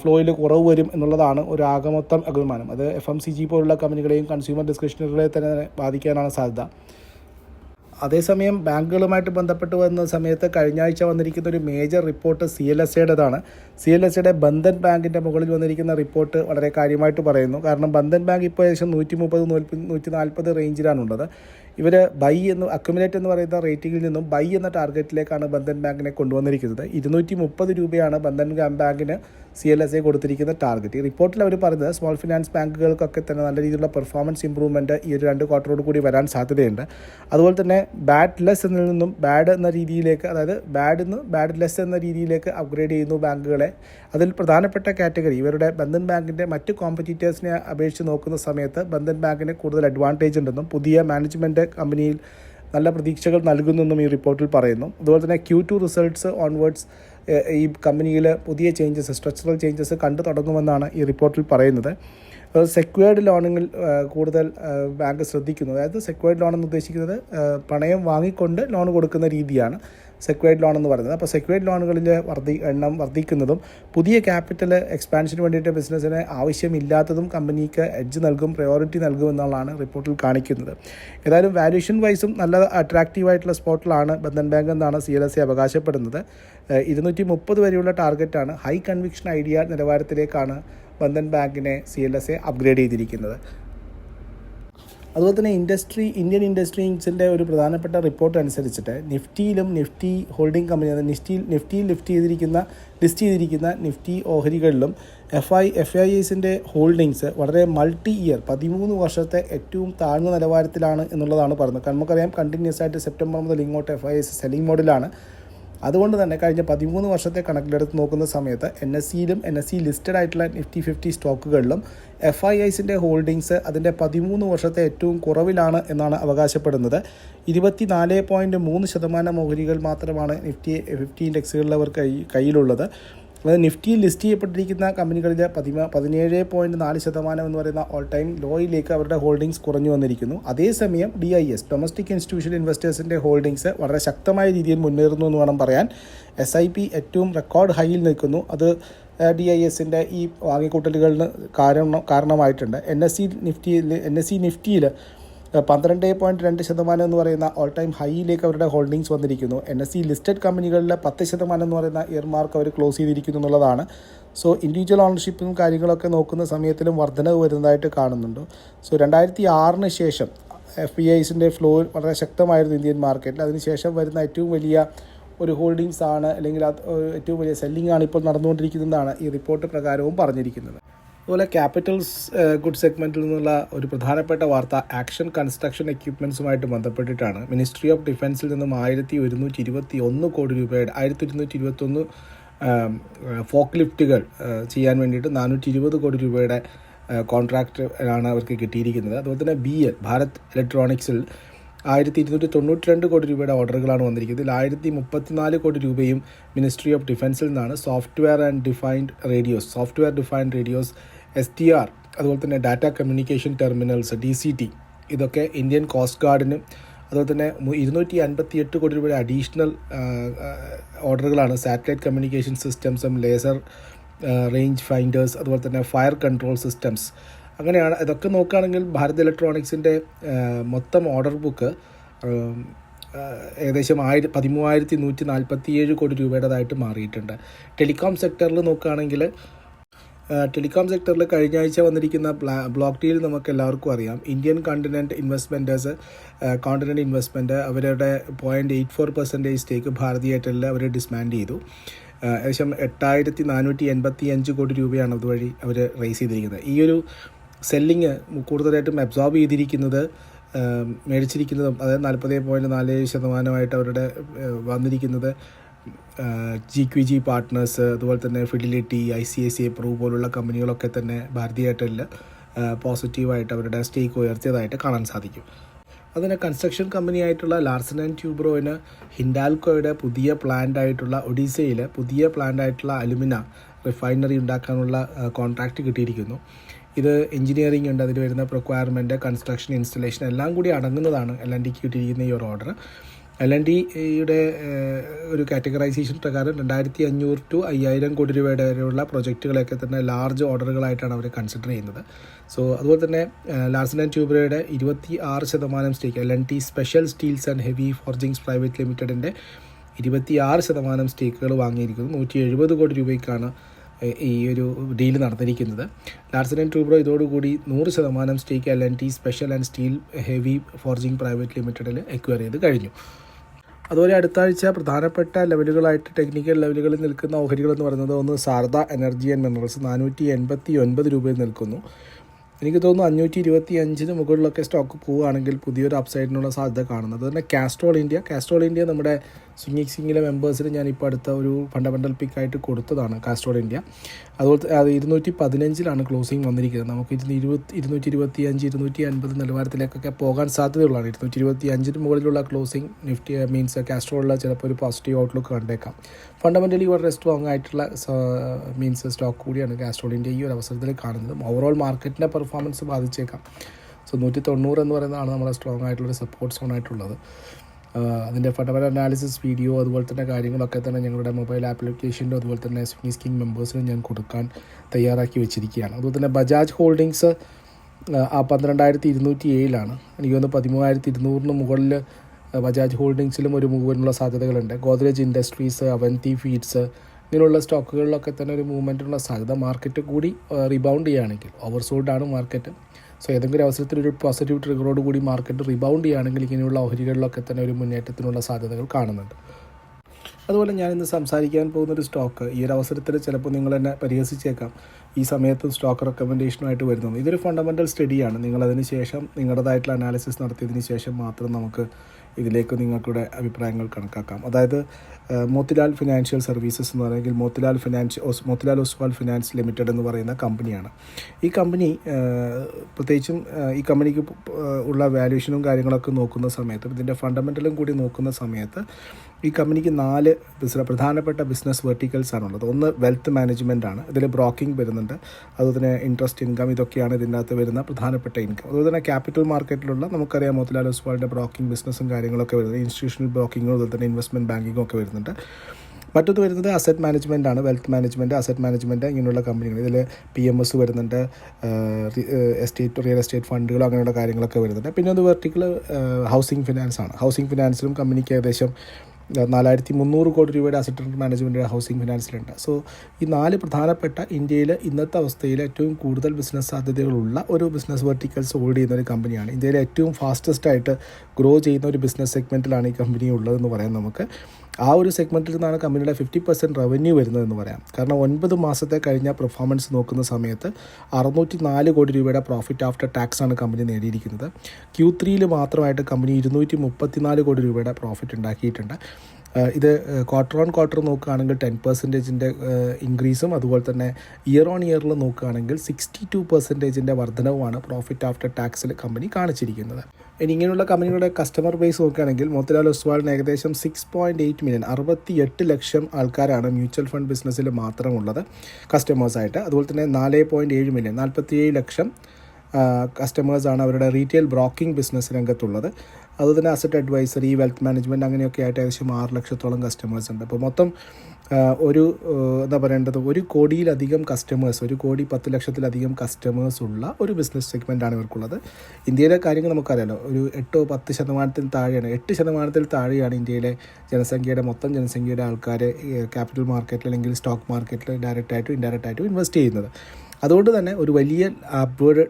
ഫ്ലോയിൽ കുറവ് വരും എന്നുള്ളതാണ് ഒരു ആകമൊത്തം അഭിമാനം. അത് എഫ് എം സി ജി പോലുള്ള കമ്പനികളെയും കൺസ്യൂമർ ഡിസ്ക്രിപ്ഷനുകളെ തന്നെ ബാധിക്കാനാണ് സാധ്യത. അതേസമയം ബാങ്കുകളുമായിട്ട് ബന്ധപ്പെട്ട് വന്ന സമയത്ത് കഴിഞ്ഞ ആഴ്ച വന്നിരിക്കുന്ന ഒരു major report C L S എയുടേതാണ് C L S എയുടെ ബന്ധൻ ബാങ്കിന്റെ മുകളിൽ വന്നിരിക്കുന്ന റിപ്പോർട്ട് വളരെ കാര്യമായിട്ട് പറയുന്നു. കാരണം ബന്ധൻ ബാങ്ക് ഇപ്പോൾ ഏകദേശം നൂറ്റി മുപ്പത് നൂറ്റി നാൽപ്പത് റേഞ്ചിലാണുള്ളത്. ഇവർ ബൈ എന്ന് അക്യുമുലേറ്റ് എന്ന് പറയുന്ന റേറ്റിംഗിൽ നിന്നും ബൈ എന്ന ടാർഗറ്റിലേക്കാണ് ബന്ധൻ ബാങ്കിനെ കൊണ്ടുവന്നിരിക്കുന്നത്. ഇരുന്നൂറ്റി മുപ്പത് രൂപയാണ് ബന്ധൻ ബാങ്കിന് സി എൽ എസ് എ കൊടുത്തിരിക്കുന്ന ടാർഗറ്റ് ഈ റിപ്പോർട്ടിൽ അവർ പറയുന്നത് സ്മോൾ ഫിനാൻസ് ബാങ്കുകൾക്കൊക്കെ തന്നെ നല്ല രീതിയിലുള്ള പെർഫോമൻസ് ഇമ്പ്രൂവ്മെന്റ് ഈ ഒരു രണ്ട് ക്വാർട്ടറോട് കൂടി വരാൻ സാധ്യതയുണ്ട്. അതുപോലെ തന്നെ ബാഡ് ലെസ് എന്നതിൽ നിന്നും ബാഡ് എന്ന രീതിയിലേക്ക് അതായത് ബാഡ് നിന്ന് ബാഡ് ലെസ് എന്ന രീതിയിലേക്ക് അപ്ഗ്രേഡ് ചെയ്യുന്നു ബാങ്കുകളെ. അതിൽ പ്രധാനപ്പെട്ട കാറ്റഗറി ഇവരുടെ ബന്ധൻ ബാങ്കിന്റെ മറ്റ് കോമ്പറ്റീറ്റേഴ്സിനെ അപേക്ഷിച്ച് നോക്കുന്ന സമയത്ത് ബന്ധൻ ബാങ്കിന് കൂടുതൽ അഡ്വാന്റേജ് ഉണ്ടെന്നും പുതിയ മാനേജ്മെന്റ് കമ്പനിയിൽ നല്ല പ്രതീക്ഷകൾ നൽകുന്നെന്നും ഈ റിപ്പോർട്ടിൽ പറയുന്നു. അതുപോലെ തന്നെ ക്യൂ ടു റിസൾട്ട്സ് ഓൺവേർഡ്സ് ഈ കമ്പനിയിൽ പുതിയ ചേഞ്ചസ് സ്ട്രക്ചറൽ ചേഞ്ചസ് കണ്ടു തുടങ്ങുമെന്നാണ് ഈ റിപ്പോർട്ടിൽ പറയുന്നത്. സെക്വേർഡ് ലോണുകൾ കൂടുതൽ ബാങ്ക് ശ്രദ്ധിക്കുന്നു. അതായത് സെക്വേർഡ് ലോൺ എന്ന് ഉദ്ദേശിക്കുന്നത് പണയം വാങ്ങിക്കൊണ്ട് ലോൺ കൊടുക്കുന്ന രീതിയാണ്. സെക്വേർഡ് ലോൺ എന്ന് പറയുന്നത്. അപ്പോൾ സെക്യൂർഡ് ലോണുകളിൽ വർദ്ധി എണ്ണം വർദ്ധിക്കുന്നതും പുതിയ ക്യാപിറ്റൽ എക്സ്പാൻഷന് വേണ്ടിയിട്ട് ബിസിനസ്സിന് ആവശ്യമില്ലാത്തതും കമ്പനിക്ക് എഡ്ജ് നൽകും പ്രയോറിറ്റി നൽകും എന്നുള്ളതാണ് റിപ്പോർട്ടിൽ കാണിക്കുന്നത്. ഏതായാലും വാല്യൂഷൻ വൈസും നല്ല അട്രാക്റ്റീവായിട്ടുള്ള സ്പോട്ടിലാണ് ബന്ധൻ ബാങ്ക് എന്നാണ് സി എൽ എസ് സി അവകാശപ്പെടുന്നത്. ഇരുന്നൂറ്റി മുപ്പത് വരെയുള്ള ടാർഗറ്റാണ് ഹൈ കൺവിക്ഷൻ ഐഡിയ നിലവാരത്തിലേക്കാണ് ബന്ധൻ ബാങ്കിനെ C L S A upgrade ചെയ്തിരിക്കുന്നത്. അതുപോലെ തന്നെ ഇൻഡസ്ട്രി ഇന്ത്യൻ ഇൻഡസ്ട്രീസിന്റെ ഒരു പ്രധാനപ്പെട്ട റിപ്പോർട്ട് അനുസരിച്ചിട്ട് നിഫ്റ്റിയിലും നിഫ്റ്റി ഹോൾഡിംഗ് കമ്പനി നിഫ്റ്റിയിൽ നിഫ്റ്റിയിൽ ലിഫ്റ്റ് ചെയ്തിരിക്കുന്ന ലിസ്റ്റ് ചെയ്തിരിക്കുന്ന നിഫ്റ്റി ഓഹരികളിലും എഫ് ഐ എഫ് ഐ എസിന്റെ ഹോൾഡിങ്സ് വളരെ മൾട്ടി ഇയർ പതിമൂന്ന് വർഷത്തെ ഏറ്റവും താഴ്ന്ന നിലവാരത്തിലാണ് എന്നുള്ളതാണ് പറയുന്നത് നമുക്കറിയാം കണ്ടിന്യൂസ് ആയിട്ട് സെപ്റ്റംബർ മുതൽ ഇങ്ങോട്ട് എഫ് ഐ എസ് സെല്ലിംഗ് മോഡിലാണ് അതുകൊണ്ട് തന്നെ കഴിഞ്ഞ പതിമൂന്ന് വർഷത്തെ കണക്കിലെടുത്ത് നോക്കുന്ന സമയത്ത് എൻ എസ് സിയിലും എൻ എസ് സി ലിസ്റ്റഡ് ആയിട്ടുള്ള നിഫ്റ്റി ഫിഫ്റ്റി സ്റ്റോക്കുകളിലും എഫ് ഐ ഐസിന്റെ ഹോൾഡിങ്സ് അതിന്റെ പതിമൂന്ന് വർഷത്തെ ഏറ്റവും കുറവിലാണ് എന്നാണ് അവകാശപ്പെടുന്നത്. ഇരുപത്തി നാല് പോയിന്റ് മൂന്ന് ശതമാനം ഓഹരികൾ മാത്രമാണ് നിഫ്റ്റി ഫിഫ്റ്റി ഇൻഡെക്സുകളിലവർ കൈ കയ്യിലുള്ളത്. അതായത് നിഫ്റ്റിയിൽ ലിസ്റ്റ് ചെയ്യപ്പെട്ടിരിക്കുന്ന കമ്പനികളിൽ പതിമ പതിനേഴ് പോയിന്റ് നാല് ശതമാനം എന്ന് പറയുന്ന ഓൾ ടൈം ലോയിലേക്ക് അവരുടെ ഹോൾഡിംഗ്സ് കുറഞ്ഞു വന്നിരിക്കുന്നു. അതേസമയം D I S domestic institution ഇൻവെസ്റ്റേഴ്സിന്റെ holdings വളരെ ശക്തമായ രീതിയിൽ മുന്നേറുന്നു എന്ന് വേണം പറയാൻ. എസ് ഐ പി ഏറ്റവും റെക്കോർഡ് ഹൈയിൽ നിൽക്കുന്നു. അത് ഡി ഐ എസിന്റെ ഈ വാങ്ങിക്കൂട്ടലുകളിന് കാരണം കാരണമായിട്ടുണ്ട്. എൻ എസ് സി നിഫ്റ്റിയിൽ എൻ എസ് സി നിഫ്റ്റിയിൽ പന്ത്രണ്ട് പോയിന്റ് രണ്ട് ശതമാനം എന്ന് പറയുന്ന ഓൾ ടൈം ഹൈയിലേക്ക് അവരുടെ ഹോൾഡിങ്സ് വന്നിരിക്കുന്നു. എൻ എസ് സി ലിസ്റ്റഡ് കമ്പനികളിലെ പത്ത് ശതമാനം എന്ന് പറയുന്ന ഇയർമാർക്ക് അവർ ക്ലോസ് ചെയ്തിരിക്കുന്നു എന്നുള്ളതാണ്. സോ ഇൻഡിവിജ്വൽ ഓണർഷിപ്പും കാര്യങ്ങളൊക്കെ നോക്കുന്ന സമയത്തിലും വർധനവ് വരുന്നതായിട്ട് കാണുന്നുണ്ട്. സോ രണ്ടായിരത്തി ആറിന് ശേഷം എഫ് ബി ഐസിന്റെ ഫ്ലോ വളരെ ശക്തമായിരുന്നു ഇന്ത്യൻ മാർക്കറ്റിൽ അതിനുശേഷം വരുന്ന ഏറ്റവും വലിയ ഒരു ഹോൾഡിങ്സ് ആണ് അല്ലെങ്കിൽ ഏറ്റവും വലിയ സെല്ലിംഗ് ആണ് ഇപ്പോൾ നടന്നുകൊണ്ടിരിക്കുന്നതെന്നാണ് ഈ റിപ്പോർട്ട് പ്രകാരവും പറഞ്ഞിരിക്കുന്നത്. അതുപോലെ ക്യാപിറ്റൽസ് ഗുഡ് സെഗ്മെന്റിൽ നിന്നുള്ള ഒരു പ്രധാനപ്പെട്ട വാർത്ത ആക്ഷൻ കൺസ്ട്രക്ഷൻ എക്യുപ്മെൻസുമായിട്ട് ബന്ധപ്പെട്ടിട്ടാണ്. മിനിസ്ട്രി ഓഫ് ഡിഫൻസിൽ നിന്നും ആയിരത്തി ഒരുന്നൂറ്റി ഇരുപത്തി ഒന്ന് കോടി രൂപയുടെ ആയിരത്തി ഇരുന്നൂറ്റി ഇരുപത്തൊന്ന് ഫോക്ക് ലിഫ്റ്റുകൾ ചെയ്യാൻ വേണ്ടിയിട്ട് നാനൂറ്റി ഇരുപത് കോടി രൂപയുടെ കോൺട്രാക്റ്റ് ആണ് അവർക്ക് കിട്ടിയിരിക്കുന്നത്. അതുപോലെ തന്നെ ബി എൽ ഭാരത് ഇലക്ട്രോണിക്സിൽ ആയിരത്തി ഇരുന്നൂറ്റി തൊണ്ണൂറ്റി രണ്ട് കോടി രൂപയുടെ ഓർഡറുകളാണ് വന്നിരിക്കുന്നത്. ഇതിൽ ആയിരത്തി മുപ്പത്തിനാല് കോടി രൂപയും മിനിസ്ട്രി ഓഫ് ഡിഫൻസിൽ നിന്നാണ്. Software and defined radios software defined radios S T R അതുപോലെ തന്നെ data communication terminals D C T ഇതൊക്കെ ഇന്ത്യൻ കോസ്റ്റ് ഗാർഡിനും അതുപോലെ തന്നെ ഇരുന്നൂറ്റി അൻപത്തി എട്ട് കോടി രൂപയുടെ അഡീഷണൽ ഓർഡറുകളാണ് സാറ്റലൈറ്റ് കമ്മ്യൂണിക്കേഷൻ സിസ്റ്റംസും ലേസർ റേഞ്ച് ഫൈൻഡേഴ്സ് അതുപോലെ തന്നെ ഫയർ കൺട്രോൾ സിസ്റ്റംസ് അങ്ങനെയാണ് ഇതൊക്കെ നോക്കുകയാണെങ്കിൽ ഭാരത് ഇലക്ട്രോണിക്സിന്റെ മൊത്തം ഓർഡർ ബുക്ക് ഏകദേശം ആയിരം പതിമൂവായിരത്തി നൂറ്റി നാൽപ്പത്തി ഏഴ് കോടി രൂപയുടേതായിട്ട് മാറിയിട്ടുണ്ട്. ടെലികോം സെക്ടറിൽ നോക്കുകയാണെങ്കിൽ ടെലികോം സെക്ടറിൽ കഴിഞ്ഞ ആഴ്ച വന്നിരിക്കുന്ന ബ്ലാ- ബ്ലോക്ക് ഡീൽ നമുക്ക് എല്ലാവർക്കും അറിയാം. Indian continent investors continent investment അവരുടെ point eight four percentage stake Bharti എയർടെല്ലിൽ അവർ ഡിസ്മാൻഡ് ചെയ്തു. ഏകദേശം എട്ടായിരത്തി നാനൂറ്റി എൺപത്തി അഞ്ച് കോടി രൂപയാണ് അതുവഴി അവർ റേസ് ചെയ്തിരിക്കുന്നത്. ഈ ഒരു സെല്ലിങ് കൂടുതലായിട്ടും അബ്സോർബ് ചെയ്തിരിക്കുന്നത് മേടിച്ചിരിക്കുന്നതും അതായത് നാൽപ്പത് പോയിന്റ് നാല് ശതമാനമായിട്ട് അവരുടെ വന്നിരിക്കുന്നത് ജി ക്യു ജി പാർട്ട്നേഴ്സ് അതുപോലെ തന്നെ Fidelity I C I C I pru പോലുള്ള കമ്പനികളൊക്കെ തന്നെ ഭാരതി എയർടെല്ലിൽ പോസിറ്റീവായിട്ട് അവരുടെ സ്റ്റേക്ക് ഉയർത്തിയതായിട്ട് കാണാൻ സാധിക്കും. അതിന് കൺസ്ട്രക്ഷൻ കമ്പനി ആയിട്ടുള്ള ലാർസൺ ആൻഡ് ട്യൂബ്രോയിന് ഹിൻഡാൽക്കോയുടെ പുതിയ പ്ലാന്റ് ആയിട്ടുള്ള ഒഡീസയിൽ പുതിയ പ്ലാന്റ് ആയിട്ടുള്ള അലുമിന റിഫൈനറി ഉണ്ടാക്കാനുള്ള കോൺട്രാക്റ്റ് കിട്ടിയിരിക്കുന്നു. ഇത് എഞ്ചിനീയറിംഗ് ഉണ്ട് അതിൽ വരുന്ന പ്രൊക്വയർമെന്റ് കൺസ്ട്രക്ഷൻ ഇൻസ്റ്റലേഷൻ എല്ലാം കൂടി അടങ്ങുന്നതാണ് എൽ എൻ ഡിക്ക് കിട്ടിയിരിക്കുന്ന ഈ ഒരു ഓർഡർ എൽ എൻ ഡിയുടെ ഒരു കാറ്റഗറൈസേഷൻ പ്രകാരം രണ്ടായിരത്തി അഞ്ഞൂറ് ടു അയ്യായിരം കോടി രൂപയുടെ വരെയുള്ള പ്രൊജക്റ്റുകളൊക്കെ തന്നെ ലാർജ് ഓർഡറുകളായിട്ടാണ് അവർ കൺസിഡർ ചെയ്യുന്നത്. സോ അതുപോലെ തന്നെ ലാർസൻ ആൻഡ് ട്യൂബ്രയുടെ ഇരുപത്തി ആറ് ശതമാനം stake L N T special steels and heavy forgings private ലിമിറ്റഡിന്റെ ഇരുപത്തി ആറ് ശതമാനം സ്റ്റേക്കുകൾ വാങ്ങിയിരിക്കുന്നു. നൂറ്റി എഴുപത് കോടി രൂപയ്ക്കാണ് ഈ ഒരു ഡീൽ നടന്നിരിക്കുന്നത്. ലാർസൻ ആൻഡ് ട്യൂബ്രോ ഇതോടുകൂടി നൂറ് ശതമാനം stake L N T special and steel heavy forging private ലിമിറ്റഡിൽ എക്വയർ ചെയ്ത് കഴിഞ്ഞു. അതുപോലെ അടുത്ത ആഴ്ച പ്രധാനപ്പെട്ട ലെവലുകളായിട്ട് ടെക്നിക്കൽ ലെവലുകളിൽ നിൽക്കുന്ന ഓഹരികൾ എന്ന് പറയുന്നത് ഒന്ന് സാരദ എനർജി ആൻഡ് മിനറൽസ് നാനൂറ്റി എൺപത്തി ഒൻപത് രൂപയിൽ നിൽക്കുന്നു. എനിക്ക് തോന്നുന്നു അഞ്ഞൂറ്റി ഇരുപത്തി അഞ്ചിന് മുകളിലൊക്കെ സ്റ്റോക്ക് പോവുകയാണെങ്കിൽ പുതിയൊരു അപ്സൈഡിനുള്ള സാധ്യത കാണുന്നത് അതുതന്നെ കാസ്ട്രോൾ ഇന്ത്യ കാസ്ട്രോൾ ഇന്ത്യ നമ്മുടെ സ്വിങ്ങിങ് സിംഗിലെ മെമ്പേഴ്സിന് ഇപ്പോൾ അടുത്ത ഒരു ഫണ്ടമെന്റൽ പിക്കായിട്ട് കൊടുത്തതാണ് കാസ്ട്രോൾ ഇന്ത്യ അതുപോലെ അത് ഇരുന്നൂറ്റി പതിനഞ്ചിലാണ് ക്ലോസിംഗ് വന്നിരിക്കുന്നത്. നമുക്ക് ഇരുന്ന് ഇരുപത്തി ഇരുന്നൂറ്റി ഇരുപത്തി അഞ്ച് ഇരുന്നൂറ്റി അൻപത് നിലവാരത്തിലേക്കൊക്കെ പോകാൻ സാധ്യതയുള്ളതാണ്. ഇരുന്നൂറ്റി ഇരുപത്തി അഞ്ചിന് മുകളിലുള്ള ക്ലോസിംഗ് നിഫ്റ്റി മീൻസ് കാസ്ട്രോളിൽ ചിലപ്പോൾ ഒരു പോസിറ്റീവ് ഔട്ട്ലുക്ക് കണ്ടേക്കാം. ഫണ്ടമെന്റലി വളരെ സ്ട്രോങ് ആയിട്ടുള്ള മീൻസ് സ്റ്റോക്ക് കൂടിയാണ് കാസ്ട്രോൾ ഇന്ത്യ ഈ ഒരു അവസരത്തിൽ കാണുന്നത്. ഓവറോൾ മാർക്കറ്റിന്റെ പെർഫോമൻസ് ബാധിച്ചേക്കാം. സോ നൂറ്റി തൊണ്ണൂറ് എന്ന് പറയുന്നതാണ് നമ്മുടെ സ്ട്രോങ് ആയിട്ടുള്ളൊരു സപ്പോർട്ട് സോൺ ആയിട്ടുള്ളത്. അതിന്റെ ഫണ്ടമെന്റൽ അനാലിസിസ് വീഡിയോ അതുപോലെ തന്നെ കാര്യങ്ങളൊക്കെ തന്നെ ഞങ്ങളുടെ മൊബൈൽ ആപ്ലിക്കേഷനിലും അതുപോലെ തന്നെ സ്വിംഗ് സ്കീം മെമ്പേഴ്സിനും ഞാൻ കൊടുക്കാൻ തയ്യാറാക്കി വെച്ചിരിക്കുകയാണ്. അതുപോലെ തന്നെ ബജാജ് ഹോൾഡിങ്സ് ആ പന്ത്രണ്ടായിരത്തി ഇരുന്നൂറ്റി ഏഴിലാണ് എനിക്ക് തോന്നുന്നു പതിമൂവായിരത്തി ഇരുന്നൂറിന് മുകളിൽ ബജാജ് ഹോൾഡിങ്സിലും ഒരു മൂവ്മെന്റുള്ള സാധ്യതകളുണ്ട്. ഗോദ്രേജ് ഇൻഡസ്ട്രീസ് അവന്തി ഫീഡ്സ് ഇങ്ങനെയുള്ള സ്റ്റോക്കുകളിലൊക്കെ തന്നെ ഒരു മൂവ്മെന്റിനുള്ള സാധ്യത മാർക്കറ്റ് കൂടി റിബൗണ്ട് ചെയ്യുകയാണെങ്കിൽ ഓവർസോൾഡാണ് മാർക്കറ്റ് സോ ഏതെങ്കിലും അവസരത്തിൽ ഒരു പോസിറ്റീവ് ട്രിഗറോട് കൂടി മാർക്കറ്റ് റിബൗണ്ട് ചെയ്യുകയാണെങ്കിൽ ഇങ്ങനെയുള്ള ഓഹരികളിലൊക്കെ തന്നെ ഒരു മുന്നേറ്റത്തിനുള്ള സാധ്യതകൾ കാണുന്നുണ്ട്. അതുപോലെ ഞാൻ ഇന്ന് സംസാരിക്കാൻ പോകുന്ന ഒരു സ്റ്റോക്ക് ഈ ഒരു അവസരത്തിൽ ചിലപ്പോൾ നിങ്ങൾ എന്നെ പരിഹസിച്ചേക്കാം. ഈ സമയത്ത് സ്റ്റോക്ക് റെക്കമെൻഡേഷനുമായിട്ട് വരുന്നത് ഇതൊരു ഫണ്ടമെന്റൽ സ്റ്റഡിയാണ് നിങ്ങളതിന് ശേഷം നിങ്ങളുടേതായിട്ടുള്ള അനാലിസിസ് നടത്തിയതിന് ശേഷം മാത്രം നമുക്ക് ഇതിലേക്ക് നിങ്ങൾക്കുടെ അഭിപ്രായങ്ങൾ കണക്കാക്കാം. അതായത് മോത്തിലാൽ ഫിനാൻഷ്യൽ സർവീസസ് എന്ന് പറയുമെങ്കിൽ മോത്തിലാൽ ഫിനാൻസ് ഓസ് മോത്തിലാൽ ഒസ്വാൾ ഫിനാൻസ് ലിമിറ്റഡ് എന്ന് പറയുന്ന കമ്പനിയാണ്. ഈ കമ്പനി പ്രത്യേകിച്ചും ഈ കമ്പനിക്ക് ഉള്ള വാല്യൂഷനും കാര്യങ്ങളൊക്കെ നോക്കുന്ന സമയത്ത് ഇതിന്റെ ഫണ്ടമെന്റലും കൂടി നോക്കുന്ന സമയത്ത് ഈ കമ്പനിക്ക് നാല് ബിസിനസ് പ്രധാനപ്പെട്ട ബിസിനസ് വെർട്ടിക്കൽസ് ഉള്ളത്. ഒന്ന് വെൽത്ത് മാനേജ്മെന്റ് ആണ്. ഇതിൽ ബ്രോക്കിംഗ് വരുന്നുണ്ട്. അതുപോലെ തന്നെ ഇൻട്രസ്റ്റ് ഇൻകം ഇതൊക്കെയാണ് ഇതിന്റെ അകത്ത് വരുന്ന പ്രധാനപ്പെട്ട ഇൻകം അതുപോലെ തന്നെ ക്യാപിറ്റൽ മാർക്കറ്റിലുള്ള നമുക്കറിയാം മോത്തിലാൽ ഒസ്വാളിന്റെ ബ്രോക്കിംഗ് ബിസിനസ്സും കാര്യങ്ങളൊക്കെ വരുന്നത്. ഇൻസ്റ്റിറ്റ്യൂഷണൽ ബ്രോക്കിങ്ങും അതുപോലെ തന്നെ ഇൻവെസ്റ്റ്മെന്റ് ബാങ്കിങ്ങും ഒക്കെ വരുന്നുണ്ട്. മറ്റൊന്ന് വരുന്നത് അസറ്റ് മാനേജ്മെന്റ് ആണ്. വെൽത്ത് മാനേജ്മെന്റ് അസറ്റ് മാനേജ്മെന്റ് ഇങ്ങനെയുള്ള കമ്പനികൾ. ഇതിൽ പി എം എസ് വരുന്നുണ്ട്. എസ്റ്റേറ്റ് റിയൽ എസ്റ്റേറ്റ് ഫണ്ടുകൾ അങ്ങനെയുള്ള കാര്യങ്ങളൊക്കെ വരുന്നുണ്ട്. പിന്നെ ഒന്ന് വെർട്ടിക്കൽ ഹൗസിംഗ് ഫിനാൻസ് ആണ്. ഹൗസിംഗ് ഫിനാൻസിലും കമ്പനിക്ക് ഏകദേശം നാലായിരത്തി മുന്നൂറ് കോടി രൂപയുടെ അസറ്റ് മാനേജ്മെന്റ് ഹൗസിംഗ് ഫിനാൻസിലുണ്ട് സോ ഈ നാല് പ്രധാനപ്പെട്ട ഇന്ത്യയിൽ ഇന്നത്തെ അവസ്ഥയിൽ ഏറ്റവും കൂടുതൽ ബിസിനസ് സാധ്യതകളുള്ള ഒരു ബിസിനസ് വെർട്ടിക്കൽസ് ഹോൾഡ് ചെയ്യുന്ന ഒരു കമ്പനിയാണ് ഇന്ത്യയിലെ ഏറ്റവും ഫാസ്റ്റസ്റ്റ് ആയിട്ട് ഗ്രോ ചെയ്യുന്ന ഒരു ബിസിനസ് സെഗ്മെന്റിലാണ് ഈ കമ്പനി ഉള്ളതെന്ന് പറയാം നമുക്ക്. ആ ഒരു സെഗ്മെന്റിൽ നിന്നാണ് കമ്പനിയുടെ ഫിഫ്റ്റി പെർസെന്റ് റവന്യൂ വരുന്നതെന്ന് പറയാം. കാരണം ഒൻപത് മാസത്തെ കഴിഞ്ഞ പെർഫോമൻസ് നോക്കുന്ന സമയത്ത് അറുന്നൂറ്റി നാല് കോടി രൂപയുടെ പ്രോഫിറ്റ് ആഫ്റ്റർ ടാക്സ് ആണ് കമ്പനി നേടിയിരിക്കുന്നത്. ക്യൂ ത്രീയിൽ മാത്രമായിട്ട് കമ്പനി ഇരുന്നൂറ്റി മുപ്പത്തിനാല് കോടി രൂപയുടെ പ്രോഫിറ്റ് ഉണ്ടാക്കിയിട്ടുണ്ട്. ഇത് ക്വാർട്ടർ ഓൺ ക്വാർട്ടർ നോക്കുകയാണെങ്കിൽ ടെൻ പെർസെന്റേജിന്റെ ഇൻക്രീസും അതുപോലെ തന്നെ ഇയർ ഓൺ ഇയറിൽ നോക്കുകയാണെങ്കിൽ സിക്സ്റ്റി ടു പെർസെന്റേജിന്റെ വർധനവുമാണ് പ്രോഫിറ്റ് ആഫ്റ്റർ ടാക്സിൽ കമ്പനി കാണിച്ചിരിക്കുന്നത്. ഇനി ഇങ്ങനെയുള്ള കമ്പനികളുടെ കസ്റ്റമർ ബേസ് നോക്കുകയാണെങ്കിൽ മോത്തിലാൽ ഒസ്വാളിന് ഏകദേശം സിക്സ് പോയിന്റ് എയ്റ്റ് മില്യൺ അറുപത്തി എട്ട് ലക്ഷം ആൾക്കാരാണ് മ്യൂച്വൽ ഫണ്ട് ബിസിനസ്സിൽ മാത്രമുള്ളത് കസ്റ്റമേഴ്സായിട്ട് അതുപോലെ തന്നെ നാല് പോയിന്റ് ഏഴ് മില്യൺ നാൽപ്പത്തിയേഴ് ലക്ഷം കസ്റ്റമേഴ്സാണ് അവരുടെ റീറ്റെയിൽ ബ്രോക്കിംഗ് ബിസിനസ് രംഗത്തുള്ളത്. അതുപോലെ തന്നെ അസറ്റ് അഡ്വൈസറി വെൽത്ത് മാനേജ്മെന്റ് അങ്ങനെയൊക്കെ ആയിട്ട് ഏകദേശം ആറ് ലക്ഷത്തോളം കസ്റ്റമേഴ്സ് ഉണ്ട്. അപ്പോൾ മൊത്തം ഒരു എന്താ പറയേണ്ടത്? ഒരു കോടിയിലധികം കസ്റ്റമേഴ്സ് ഒരു കോടി പത്ത് ലക്ഷത്തിലധികം കസ്റ്റമേഴ്സ് ഉള്ള ഒരു ബിസിനസ് സെഗ്മെന്റാണ് ഇവർക്കുള്ളത്. ഇന്ത്യയിലെ കാര്യങ്ങൾ നമുക്കറിയാലോ. ഒരു എട്ടോ പത്ത് ശതമാനത്തിൽ താഴെയാണ്. എട്ട് ശതമാനത്തിൽ താഴെയാണ് ഇന്ത്യയിലെ ജനസംഖ്യയുടെ മൊത്തം ജനസംഖ്യയുടെ ആൾക്കാരെ ക്യാപിറ്റൽ മാർക്കറ്റിൽ അല്ലെങ്കിൽ സ്റ്റോക്ക് മാർക്കറ്റിൽ ഡയറക്റ്റായിട്ടും ഇൻഡയറക്റ്റായിട്ടും ഇൻവെസ്റ്റ് ചെയ്യുന്നത്. അതുകൊണ്ട് തന്നെ ഒരു വലിയ അപ്വേഡ്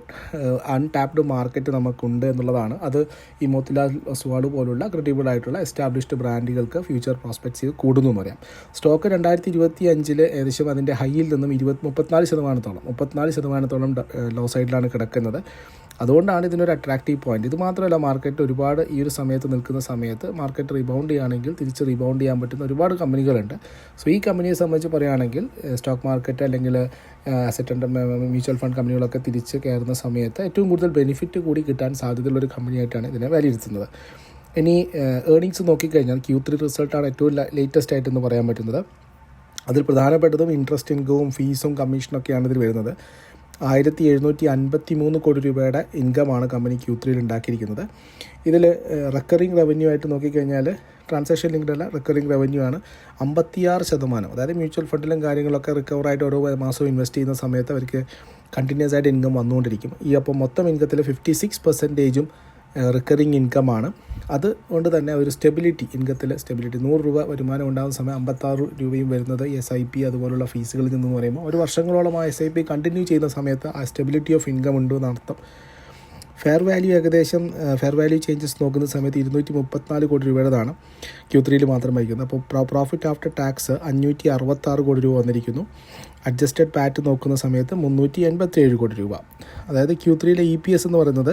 അൺടാപ്ഡ് മാർക്കറ്റ് നമുക്കുണ്ട് എന്നുള്ളതാണ്. അത് ഈ മോത്തിലാൽ ഒസ്വാൾ പോലുള്ള ക്രെഡിബിൾ ആയിട്ടുള്ള എസ്റ്റാബ്ലിഷ്ഡ് ബ്രാൻഡുകൾക്ക് ഫ്യൂച്ചർ പ്രോസ്പെക്ട്സ് കൂടുന്നു എന്ന് പറയാം. സ്റ്റോക്ക് രണ്ടായിരത്തി ഇരുപത്തി അഞ്ചിൽ ഏകദേശം അതിന്റെ ഹൈയിൽ നിന്നും ഇരുപത്തി മുപ്പത്തിനാല് ശതമാനത്തോളം മുപ്പത്തിനാല് ശതമാനത്തോളം ലോ സൈഡിലാണ് കിടക്കുന്നത്. അതുകൊണ്ടാണ് ഇതിനൊരു അട്രാക്റ്റീവ് പോയിന്റ് ഇത് മാത്രമല്ല മാർക്കറ്റ് ഒരുപാട് ഈ ഒരു സമയത്ത് നിൽക്കുന്ന സമയത്ത് മാർക്കറ്റ് റീബൗണ്ട് ചെയ്യുകയാണെങ്കിൽ തിരിച്ച് റീബൗണ്ട് ചെയ്യാൻ പറ്റുന്ന ഒരുപാട് കമ്പനികളുണ്ട്. സോ ഈ കമ്പനിയെ സംബന്ധിച്ച് പറയുകയാണെങ്കിൽ സ്റ്റോക്ക് മാർക്കറ്റ് അല്ലെങ്കിൽ അസറ്റ് മ്യൂച്വൽ ഫണ്ട് കമ്പനികളൊക്കെ തിരിച്ച് കയറുന്ന സമയത്ത് ഏറ്റവും കൂടുതൽ ബെനിഫിറ്റ് കൂടി കിട്ടാൻ സാധ്യതയുള്ള ഒരു കമ്പനിയായിട്ടാണ് ഇതിനെ വിലയിരുത്തുന്നത്. ഇനി ഏർണിങ്സ് നോക്കിക്കഴിഞ്ഞാൽ ക്യൂ ത്രീ റിസൾട്ടാണ് ഏറ്റവും ലേറ്റസ്റ്റ് ആയിട്ടെന്ന് പറയാൻ പറ്റുന്നത്. അതിൽ പ്രധാനപ്പെട്ടതും ഇൻട്രസ്റ്റ് ഇൻകവും ഫീസും കമ്മീഷനൊക്കെയാണ് ഇതിൽ വരുന്നത്. ആയിരത്തി എഴുന്നൂറ്റി അൻപത്തി മൂന്ന് കോടി രൂപയുടെ ഇൻകമാണ് കമ്പനി ക്യൂ ത്രീയിൽ ഉണ്ടാക്കിയിരിക്കുന്നത് ഇതിൽ റെക്കറിങ് റവന്യൂ ആയിട്ട് നോക്കിക്കഴിഞ്ഞാൽ ട്രാൻസാക്ഷൻ ലിങ്ക്ഡ് അല്ല റെക്കറിങ് റവന്യൂ ആണ് അമ്പത്തിയാറ് ശതമാനം. അതായത് മ്യൂച്വൽ ഫണ്ടിലും കാര്യങ്ങളൊക്കെ റിക്കവറായിട്ട് ഓരോ മാസവും ഇൻവെസ്റ്റ് ചെയ്യുന്ന സമയത്ത് അവർക്ക് കണ്ടിന്യൂസ് ആയിട്ട് ഇൻകം വന്നുകൊണ്ടിരിക്കും. ഈ അപ്പോൾ മൊത്തം ഇൻകത്തിൽ ഫിഫ്റ്റി സിക്സ് പെർസെന്റേജും റിക്കറിങ് ഇൻകമാണ് അതുകൊണ്ട് തന്നെ ഒരു സ്റ്റെബിലിറ്റി ഇൻകത്തിലെ സ്റ്റെബിലിറ്റി നൂറ് രൂപ വരുമാനം ഉണ്ടാകുന്ന സമയം അമ്പത്താറ് രൂപയും വരുന്നത് എസ് ഐ പി അതുപോലുള്ള ഫീസുകളിൽ നിന്ന് പറയുമ്പോൾ ഒരു വർഷങ്ങളോളം ആ എസ് ഐ പി കണ്ടിന്യൂ ചെയ്യുന്ന സമയത്ത് ആ സ്റ്റെബിലിറ്റി ഓഫ് ഇൻകം ഉണ്ട് എന്നർത്ഥം ഫെയർ വാല്യൂ ഏകദേശം ഫെയർ വാല്യൂ ചേഞ്ചസ് നോക്കുന്ന സമയത്ത് ഇരുന്നൂറ്റി മുപ്പത്തിനാല് കോടി രൂപയുടേതാണ് ക്യൂ ത്രീയിൽ മാത്രം വഹിക്കുന്നത്. അപ്പോൾ പ്രോഫിറ്റ് ആഫ്റ്റർ ടാക്സ് അഞ്ഞൂറ്റി അറുപത്താറ് കോടി രൂപ വന്നിരിക്കുന്നു. അഡ്ജസ്റ്റഡ് പാറ്റ് നോക്കുന്ന സമയത്ത് മുന്നൂറ്റി എൺപത്തി ഏഴ് കോടി രൂപ. അതായത് ക്യൂ ത്രീയിലെ ഇ പി എസ് എന്ന് പറയുന്നത്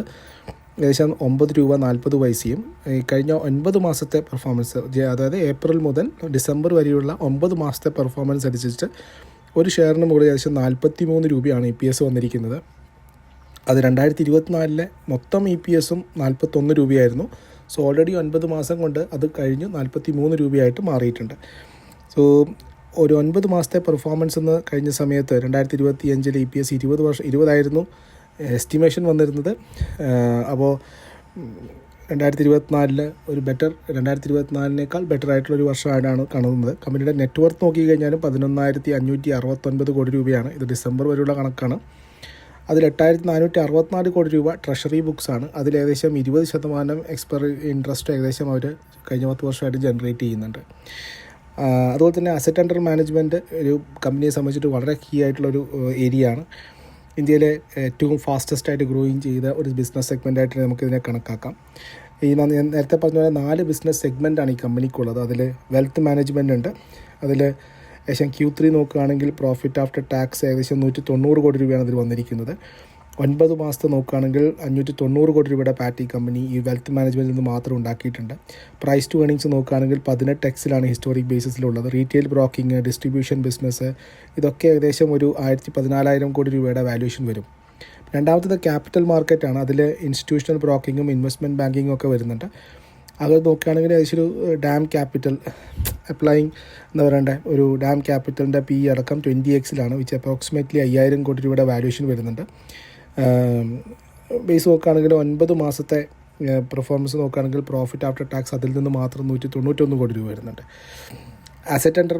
ഏകദേശം ഒമ്പത് രൂപ നാൽപ്പത് പൈസയും ഈ കഴിഞ്ഞ ഒൻപത് മാസത്തെ പെർഫോമൻസ് അതായത് ഏപ്രിൽ മുതൽ ഡിസംബർ വരെയുള്ള ഒമ്പത് മാസത്തെ പെർഫോമൻസ് അനുസരിച്ച് ഒരു ഷെയറിന് മുകളിൽ ഏകദേശം നാൽപ്പത്തി മൂന്ന് രൂപയാണ് ഇ പി എസ് വന്നിരിക്കുന്നത്. അത് രണ്ടായിരത്തി ഇരുപത്തിനാലിലെ മൊത്തം ഇ പി എസും നാൽപ്പത്തൊന്ന് രൂപയായിരുന്നു. സോ ഓൾറെഡി ഒൻപത് മാസം കൊണ്ട് അത് കഴിഞ്ഞു നാൽപ്പത്തി മൂന്ന് രൂപയായിട്ട് മാറിയിട്ടുണ്ട്. സോ ഒരു ഒൻപത് മാസത്തെ പെർഫോമൻസ് എന്ന് കഴിഞ്ഞ സമയത്ത് രണ്ടായിരത്തി ഇരുപത്തി അഞ്ചിൽ ഇ പി എസ് ഇരുപത് വർഷം ഇരുപതായിരുന്നു. എസ്റ്റിമേഷൻ വന്നിരുന്നത്. അപ്പോൾ രണ്ടായിരത്തി ഇരുപത്തിനാലിൽ ഒരു ബെറ്റർ രണ്ടായിരത്തി ഇരുപത്തിനാലിനേക്കാൾ ബെറ്റർ ആയിട്ടുള്ള ഒരു വർഷമായിട്ടാണ് കാണുന്നത്. കമ്പനിയുടെ നെറ്റ്വർത്ത് നോക്കി കഴിഞ്ഞാലും പതിനൊന്നായിരത്തി അഞ്ഞൂറ്റി അറുപത്തൊൻപത് കോടി രൂപയാണ്. ഇത് ഡിസംബർ വരെയുള്ള കണക്കാണ്. അതിൽ എട്ടായിരത്തി നാനൂറ്റി അറുപത്തിനാല് കോടി രൂപ ട്രഷറി ബുക്സാണ് അതിൽ ഏകദേശം ഇരുപത് ശതമാനം എക്സ്പയർ ഇൻട്രസ്റ്റ് ഏകദേശം അവർ കഴിഞ്ഞ പത്ത് വർഷമായിട്ട് ജനറേറ്റ് ചെയ്യുന്നുണ്ട്. അതുപോലെ തന്നെ അസറ്റ് അണ്ടർ മാനേജ്മെന്റ് ഒരു കമ്പനിയെ സംബന്ധിച്ചിട്ട് വളരെ കീ ആയിട്ടുള്ളൊരു ഏരിയ ആണ് ഇന്ത്യയിലെ ഏറ്റവും ഫാസ്റ്റസ്റ്റ് ആയിട്ട് ഗ്രോയിങ് ചെയ്ത ഒരു ബിസിനസ് സെഗ്മെന്റായിട്ട് നമുക്കിതിനെ കണക്കാക്കാം. ഈ ഞാൻ നേരത്തെ പറഞ്ഞ പോലെ നാല് ബിസിനസ് സെഗ്മെന്റാണ് ഈ കമ്പനിക്കുള്ളത് അതിൽ വെൽത്ത് മാനേജ്മെന്റ് ഉണ്ട്. അതിൽ ഏകദേശം ക്യൂ ത്രീ നോക്കുകയാണെങ്കിൽ പ്രോഫിറ്റ് ആഫ്റ്റർ ടാക്സ് ഏകദേശം നൂറ്റി തൊണ്ണൂറ് കോടി രൂപയാണ് അതിൽ വന്നിരിക്കുന്നത്. ഒൻപത് മാസത്തെ നോക്കുകയാണെങ്കിൽ അഞ്ഞൂറ്റി തൊണ്ണൂറ് കോടി രൂപയുടെ പാറ്റി കമ്പനി ഈ വെൽത്ത് മാനേജ്മെന്റിൽ നിന്ന് മാത്രം ഉണ്ടാക്കിയിട്ടുണ്ട്. പ്രൈസ് ടു ഏണിങ്സ് നോക്കുകയാണെങ്കിൽ പതിനെട്ട് എക്സിലാണ് ഹിസ്റ്റോറിക് ബേസിസിലുള്ളത് റീറ്റെയിൽ ബ്രോക്കിംഗ് ഡിസ്ട്രിബ്യൂഷൻ ബിസിനസ് ഇതൊക്കെ ഏകദേശം ഒരു ആയിരത്തി പതിനാലായിരം കോടി രൂപയുടെ വാല്യൂഷൻ വരും. രണ്ടാമത്തത് ക്യാപിറ്റൽ മാർക്കറ്റാണ് അതിൽ ഇൻസ്റ്റിറ്റ്യൂഷണൽ ബ്രോക്കിങ്ങും ഇൻവെസ്റ്റ്മെന്റ് ബാങ്കിങ്ങും ഒക്കെ വരുന്നുണ്ട്. അത് നോക്കുകയാണെങ്കിൽ ഏകദേശം ഒരു ഡാം ക്യാപിറ്റൽ അപ്ലൈയിങ് എന്താ പറയണ്ടേ ഒരു ഡാം ക്യാപിറ്റലിന്റെ പി അടക്കം ട്വന്റി എക്സിലാണ് വിച്ച് അപ്രോക്സിമേറ്റ്ലി അയ്യായിരം കോടി രൂപയുടെ വാല്യൂഷൻ വരുന്നുണ്ട്. ബേസ് നോക്കുകയാണെങ്കിൽ ഒൻപത് മാസത്തെ പെർഫോമൻസ് നോക്കുകയാണെങ്കിൽ പ്രോഫിറ്റ് ആഫ്റ്റർ ടാക്സ് അതിൽ നിന്ന് മാത്രം നൂറ്റി തൊണ്ണൂറ്റൊന്ന് കോടി രൂപ വരുന്നുണ്ട്. Asset under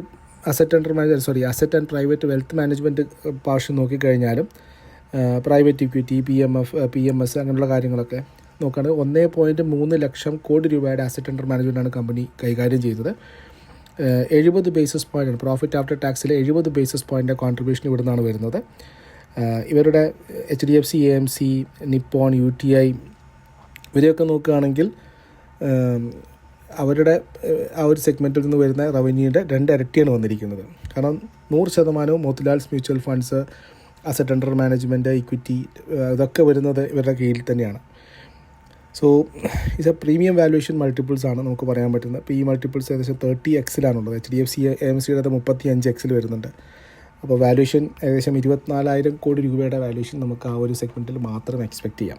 asset under manager sorry asset and private wealth management portion നോക്കിക്കഴിഞ്ഞാലും private equity P M F P M S അങ്ങനെയുള്ള കാര്യങ്ങളൊക്കെ നോക്കുകയാണെങ്കിൽ ഒന്നേ പോയിന്റ് മൂന്ന് ലക്ഷം കോടി രൂപയുടെ അസറ്റ് അണ്ടർ മാനേജ്മെന്റാണ് കമ്പനി കൈകാര്യം ചെയ്തത് എഴുപത് ബേസിസ് പോയിന്റ് പ്രോഫിറ്റ് ആഫ്റ്റർ ടാക്സിലെ എഴുപത് ബേസിസ് പോയിന്റ് കോൺട്രിബ്യൂഷൻ ഇവിടെ നിന്നാണ് വരുന്നത്. ഇവരുടെ H D F C A M C Nippon U T I ഇവരെയൊക്കെ നോക്കുകയാണെങ്കിൽ അവരുടെ ആ ഒരു സെഗ്മെന്റിൽ നിന്ന് വരുന്ന റവന്യൂയുടെ രണ്ട് ഇരട്ടിയാണ് വന്നിരിക്കുന്നത്. കാരണം നൂറ് ശതമാനവും Motilal's mutual funds asset under management equity ഇതൊക്കെ വരുന്നത് ഇവരുടെ കീഴിൽ തന്നെയാണ്. So is a premium valuation multiples ആണ് നമുക്ക് പറയാൻ പറ്റുന്നത്. ഇപ്പോൾ ഈ മൾട്ടിപ്പിൾസ് ഏകദേശം thirty എക്സിലാണുള്ളത് H D F C M സിയുടെ മുപ്പത്തി അഞ്ച് എക്സിൽ വരുന്നുണ്ട്. അപ്പോൾ വാല്യൂഷൻ ഏകദേശം ഇരുപത്തിനാലായിരം കോടി രൂപയുടെ വാല്യൂഷൻ നമുക്ക് ആ ഒരു സെഗ്മെന്റിൽ മാത്രം എക്സ്പെക്റ്റ് ചെയ്യാം.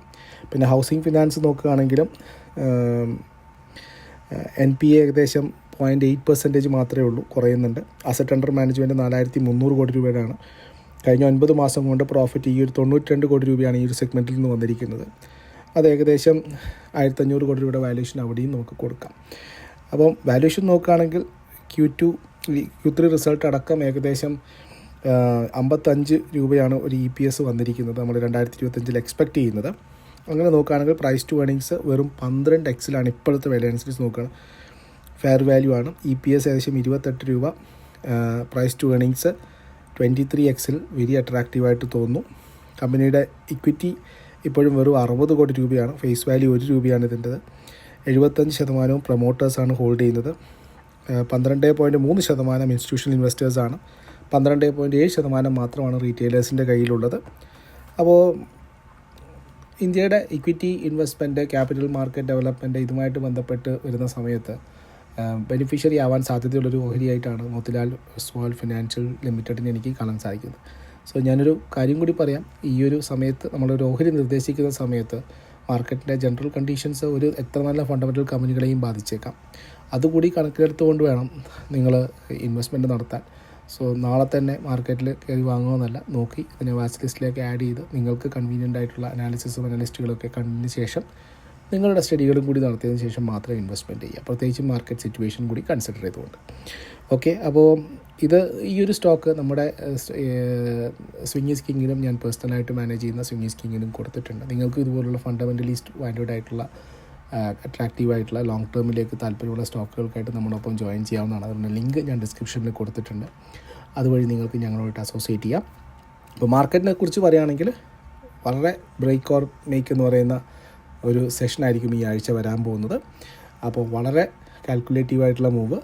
പിന്നെ ഹൗസിംഗ് ഫിനാൻസ് നോക്കുകയാണെങ്കിലും എൻ പി എ ഏകദേശം പോയിന്റ് എയ്റ്റ് പെർസെന്റേജ് മാത്രമേ ഉള്ളൂ കുറയുന്നുണ്ട്. അസറ്റ് അണ്ടർ മാനേജ്മെന്റ് നാലായിരത്തി മുന്നൂറ് കോടി രൂപയുടെയാണ്. കഴിഞ്ഞ ഒൻപത് മാസം കൊണ്ട് പ്രോഫിറ്റ് ഈ ഒരു തൊണ്ണൂറ്റി കോടി രൂപയാണ് ഈ ഒരു സെഗ്മെന്റിൽ നിന്ന് വന്നിരിക്കുന്നത്. അത് ഏകദേശം ആയിരത്തഞ്ഞൂറ് കോടി രൂപയുടെ വാല്യൂഷൻ അവിടെയും നമുക്ക് കൊടുക്കാം. അപ്പം വാല്യൂഷൻ നോക്കുകയാണെങ്കിൽ Q two Q three result അടക്കം ഏകദേശം അമ്പത്തഞ്ച് രൂപയാണ് ഒരു ഇ പി എസ് വന്നിരിക്കുന്നത്. നമ്മൾ രണ്ടായിരത്തി ഇരുപത്തഞ്ചിൽ എക്സ്പെക്റ്റ് ചെയ്യുന്നത്. അങ്ങനെ നോക്കുകയാണെങ്കിൽ പ്രൈസ് ടു ഏണിങ്സ് വെറും പന്ത്രണ്ട് എക്സിലാണ് ഇപ്പോഴത്തെ വില അനുസരിച്ച് നോക്കുകയാണ്. ഫെയർ വാല്യൂ ആണ്. ഇ പി എസ് ഏകദേശം ഇരുപത്തെട്ട് രൂപ. Price to earnings twenty three എക്സിൽ വെരി അട്രാക്റ്റീവായിട്ട് തോന്നുന്നു. കമ്പനിയുടെ ഇക്വിറ്റി ഇപ്പോഴും വെറും അറുപത് കോടി രൂപയാണ്. ഫേസ് വാല്യൂ ഒരു രൂപയാണ് ഇതിന്റെത്. എഴുപത്തഞ്ച് ശതമാനവും പ്രൊമോട്ടേഴ്സാണ് ഹോൾഡ് ചെയ്യുന്നത്. പന്ത്രണ്ട് പോയിന്റ് മൂന്ന് ശതമാനം ഇൻസ്റ്റിറ്റ്യൂഷണൽ ഇൻവെസ്റ്റേഴ്സാണ് പന്ത്രണ്ട് പോയിന്റ് ഏഴ് ശതമാനം മാത്രമാണ് റീറ്റെയിലേഴ്സിന്റെ കയ്യിലുള്ളത്. അപ്പോൾ ഇന്ത്യയുടെ equity investment capital market development ഇതുമായിട്ട് ബന്ധപ്പെട്ട് വരുന്ന സമയത്ത് ബെനിഫിഷ്യറി ആവാൻ സാധ്യതയുള്ളൊരു ഓഹരിയായിട്ടാണ് മോത്തിലാൽ സ്മോൾ ഫിനാൻഷ്യൽ ലിമിറ്റഡിന് എനിക്ക് കാണാൻ സാധിക്കുന്നത്. സോ ഞാനൊരു കാര്യം കൂടി പറയാം. ഈ ഒരു സമയത്ത് നമ്മളൊരു ഓഹരി നിർദ്ദേശിക്കുന്ന സമയത്ത് മാർക്കറ്റിന്റെ ജനറൽ കണ്ടീഷൻസ് ഒരു എത്ര നല്ല ഫണ്ടമെന്റൽ കമ്പനികളെയും ബാധിച്ചേക്കാം. അതുകൂടി കണക്കിലെടുത്തുകൊണ്ട് വേണം നിങ്ങൾ ഇൻവെസ്റ്റ്മെന്റ് നടത്താൻ. സോ നാളെ തന്നെ മാർക്കറ്റിൽ കയറി വാങ്ങുമെന്നല്ല. നോക്കി അതിനെ വാച്ച് ലിസ്റ്റിലേക്ക് ആഡ് ചെയ്ത് നിങ്ങൾക്ക് കൺവീനിയന്റ് ആയിട്ടുള്ള അനാലിസിസും അനലിസ്റ്റുകളൊക്കെ കണ്ടതിന് ശേഷം നിങ്ങളുടെ സ്റ്റഡികളും കൂടി നടത്തിയതിന് ശേഷം മാത്രമേ ഇൻവെസ്റ്റ്മെന്റ് ചെയ്യുക. പ്രത്യേകിച്ച് മാർക്കറ്റ് സിറ്റുവേഷൻ കൂടി കൺസിഡർ ചെയ്തുകൊണ്ട്. ഓക്കെ അപ്പോൾ ഇത് ഈ ഒരു സ്റ്റോക്ക് നമ്മുടെ സ്വിങ്ങീസ് കിങ്ങിനും ഞാൻ പേഴ്സണലായിട്ട് മാനേജ് ചെയ്യുന്ന സ്വിങ്ങീസ് കിങ്ങിനും കൊടുത്തിട്ടുണ്ട്. നിങ്ങൾക്ക് ഇതുപോലുള്ള ഫണ്ടമെന്റലിസ്റ്റ് വാല്യൂഡ് ആയിട്ടുള്ള അട്രാക്റ്റീവ് ആയിട്ടുള്ള ലോങ് ടേമിലേക്ക് താല്പര്യമുള്ള സ്റ്റോക്കുകൾക്കായിട്ട് നമ്മളൊപ്പം ജോയിൻ ചെയ്യാവുന്നതാണ്. അതിന്റെ ലിങ്ക് ഞാൻ ഡിസ്ക്രിപ്ഷനിൽ കൊടുത്തിട്ടുണ്ട്. അതുവഴി നിങ്ങൾക്ക് ഞങ്ങളുമായിട്ട് അസോസിയേറ്റ് ചെയ്യാം. ഇപ്പോൾ മാർക്കറ്റിനെ കുറിച്ച് പറയുകയാണെങ്കിൽ വളരെ ബ്രേക്ക് ഓർ മേക്ക് എന്ന് പറയുന്ന ഒരു സെഷനായിരിക്കും ഈ ആഴ്ച വരാൻ പോകുന്നത്. അപ്പോൾ വളരെ കാൽക്കുലേറ്റീവായിട്ടുള്ള മൂവ്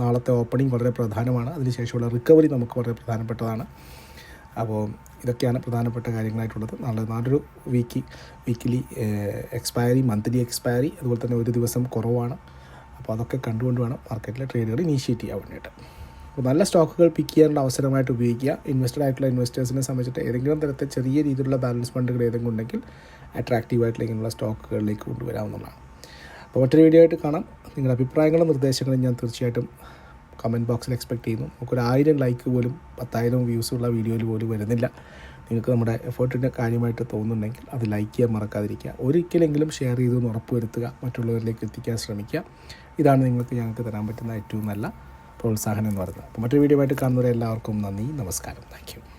നാളത്തെ ഓപ്പണിംഗ് വളരെ പ്രധാനമാണ്. അതിനുശേഷമുള്ള റിക്കവറി നമുക്ക് വളരെ പ്രധാനപ്പെട്ടതാണ്. അപ്പോൾ ഇതൊക്കെയാണ് പ്രധാനപ്പെട്ട കാര്യങ്ങളായിട്ടുള്ളത്. നാളെ നാളൊരു week weekly expiry monthly expiry അതുപോലെ തന്നെ ഒരു ദിവസം കുറവാണ്. അപ്പോൾ അതൊക്കെ കണ്ടുകൊണ്ട് വേണം മാർക്കറ്റിലെ ട്രേഡുകൾ ഇനീഷ്യേറ്റ് ചെയ്യാൻ വേണ്ടിയിട്ട്. അപ്പോൾ നല്ല സ്റ്റോക്കുകൾ പിക്ക് ചെയ്യാനുള്ള അവസരമായിട്ട് ഉപയോഗിക്കുക. ഇൻവെസ്റ്റഡ് ആയിട്ടുള്ള ഇൻവെസ്റ്റേഴ്സിനെ സംബന്ധിച്ചിട്ട് ഏതെങ്കിലും തരത്തിൽ ചെറിയ രീതിയിലുള്ള ബാലൻസ് ഫണ്ടുകൾ ഏതെങ്കിലും ഉണ്ടെങ്കിൽ അട്രാക്റ്റീവ് ആയിട്ടുള്ള ഇങ്ങനെയുള്ള സ്റ്റോക്കുകളിലേക്ക് കൊണ്ടുവരാവുന്നതാണ്. അപ്പോൾ മറ്റൊരു വീഡിയോ ആയിട്ട് കാണാം. നിങ്ങളുടെ അഭിപ്രായങ്ങളും നിർദ്ദേശങ്ങളും ഞാൻ തീർച്ചയായിട്ടും കമന്റ് ബോക്സിൽ എക്സ്പെക്ട് ചെയ്യുന്നു. നമുക്കൊരു ആയിരം ലൈക്ക് പോലും പത്തായിരം വ്യൂസ് ഉള്ള വീഡിയോയിൽ പോലും വരുന്നില്ല. നിങ്ങൾക്ക് നമ്മുടെ എഫേർട്ടിന്റെ കാര്യമായിട്ട് തോന്നുന്നുണ്ടെങ്കിൽ അത് ലൈക്ക് ചെയ്യാൻ മറക്കാതിരിക്കുക. ഒരിക്കലെങ്കിലും ഷെയർ ചെയ്തെന്ന് ഉറപ്പ് വരുത്തുക മറ്റുള്ളവരിലേക്ക് എത്തിക്കാൻ ശ്രമിക്കുക. ഇതാണ് നിങ്ങൾക്ക് ഞങ്ങൾക്ക് തരാൻ പറ്റുന്ന ഏറ്റവും നല്ല പ്രോത്സാഹനം എന്ന് പറയുന്നത്. അപ്പോൾ മറ്റൊരു വീഡിയോ ആയിട്ട് കാണുന്നവരെ എല്ലാവർക്കും നന്ദി. നമസ്കാരം. താങ്ക്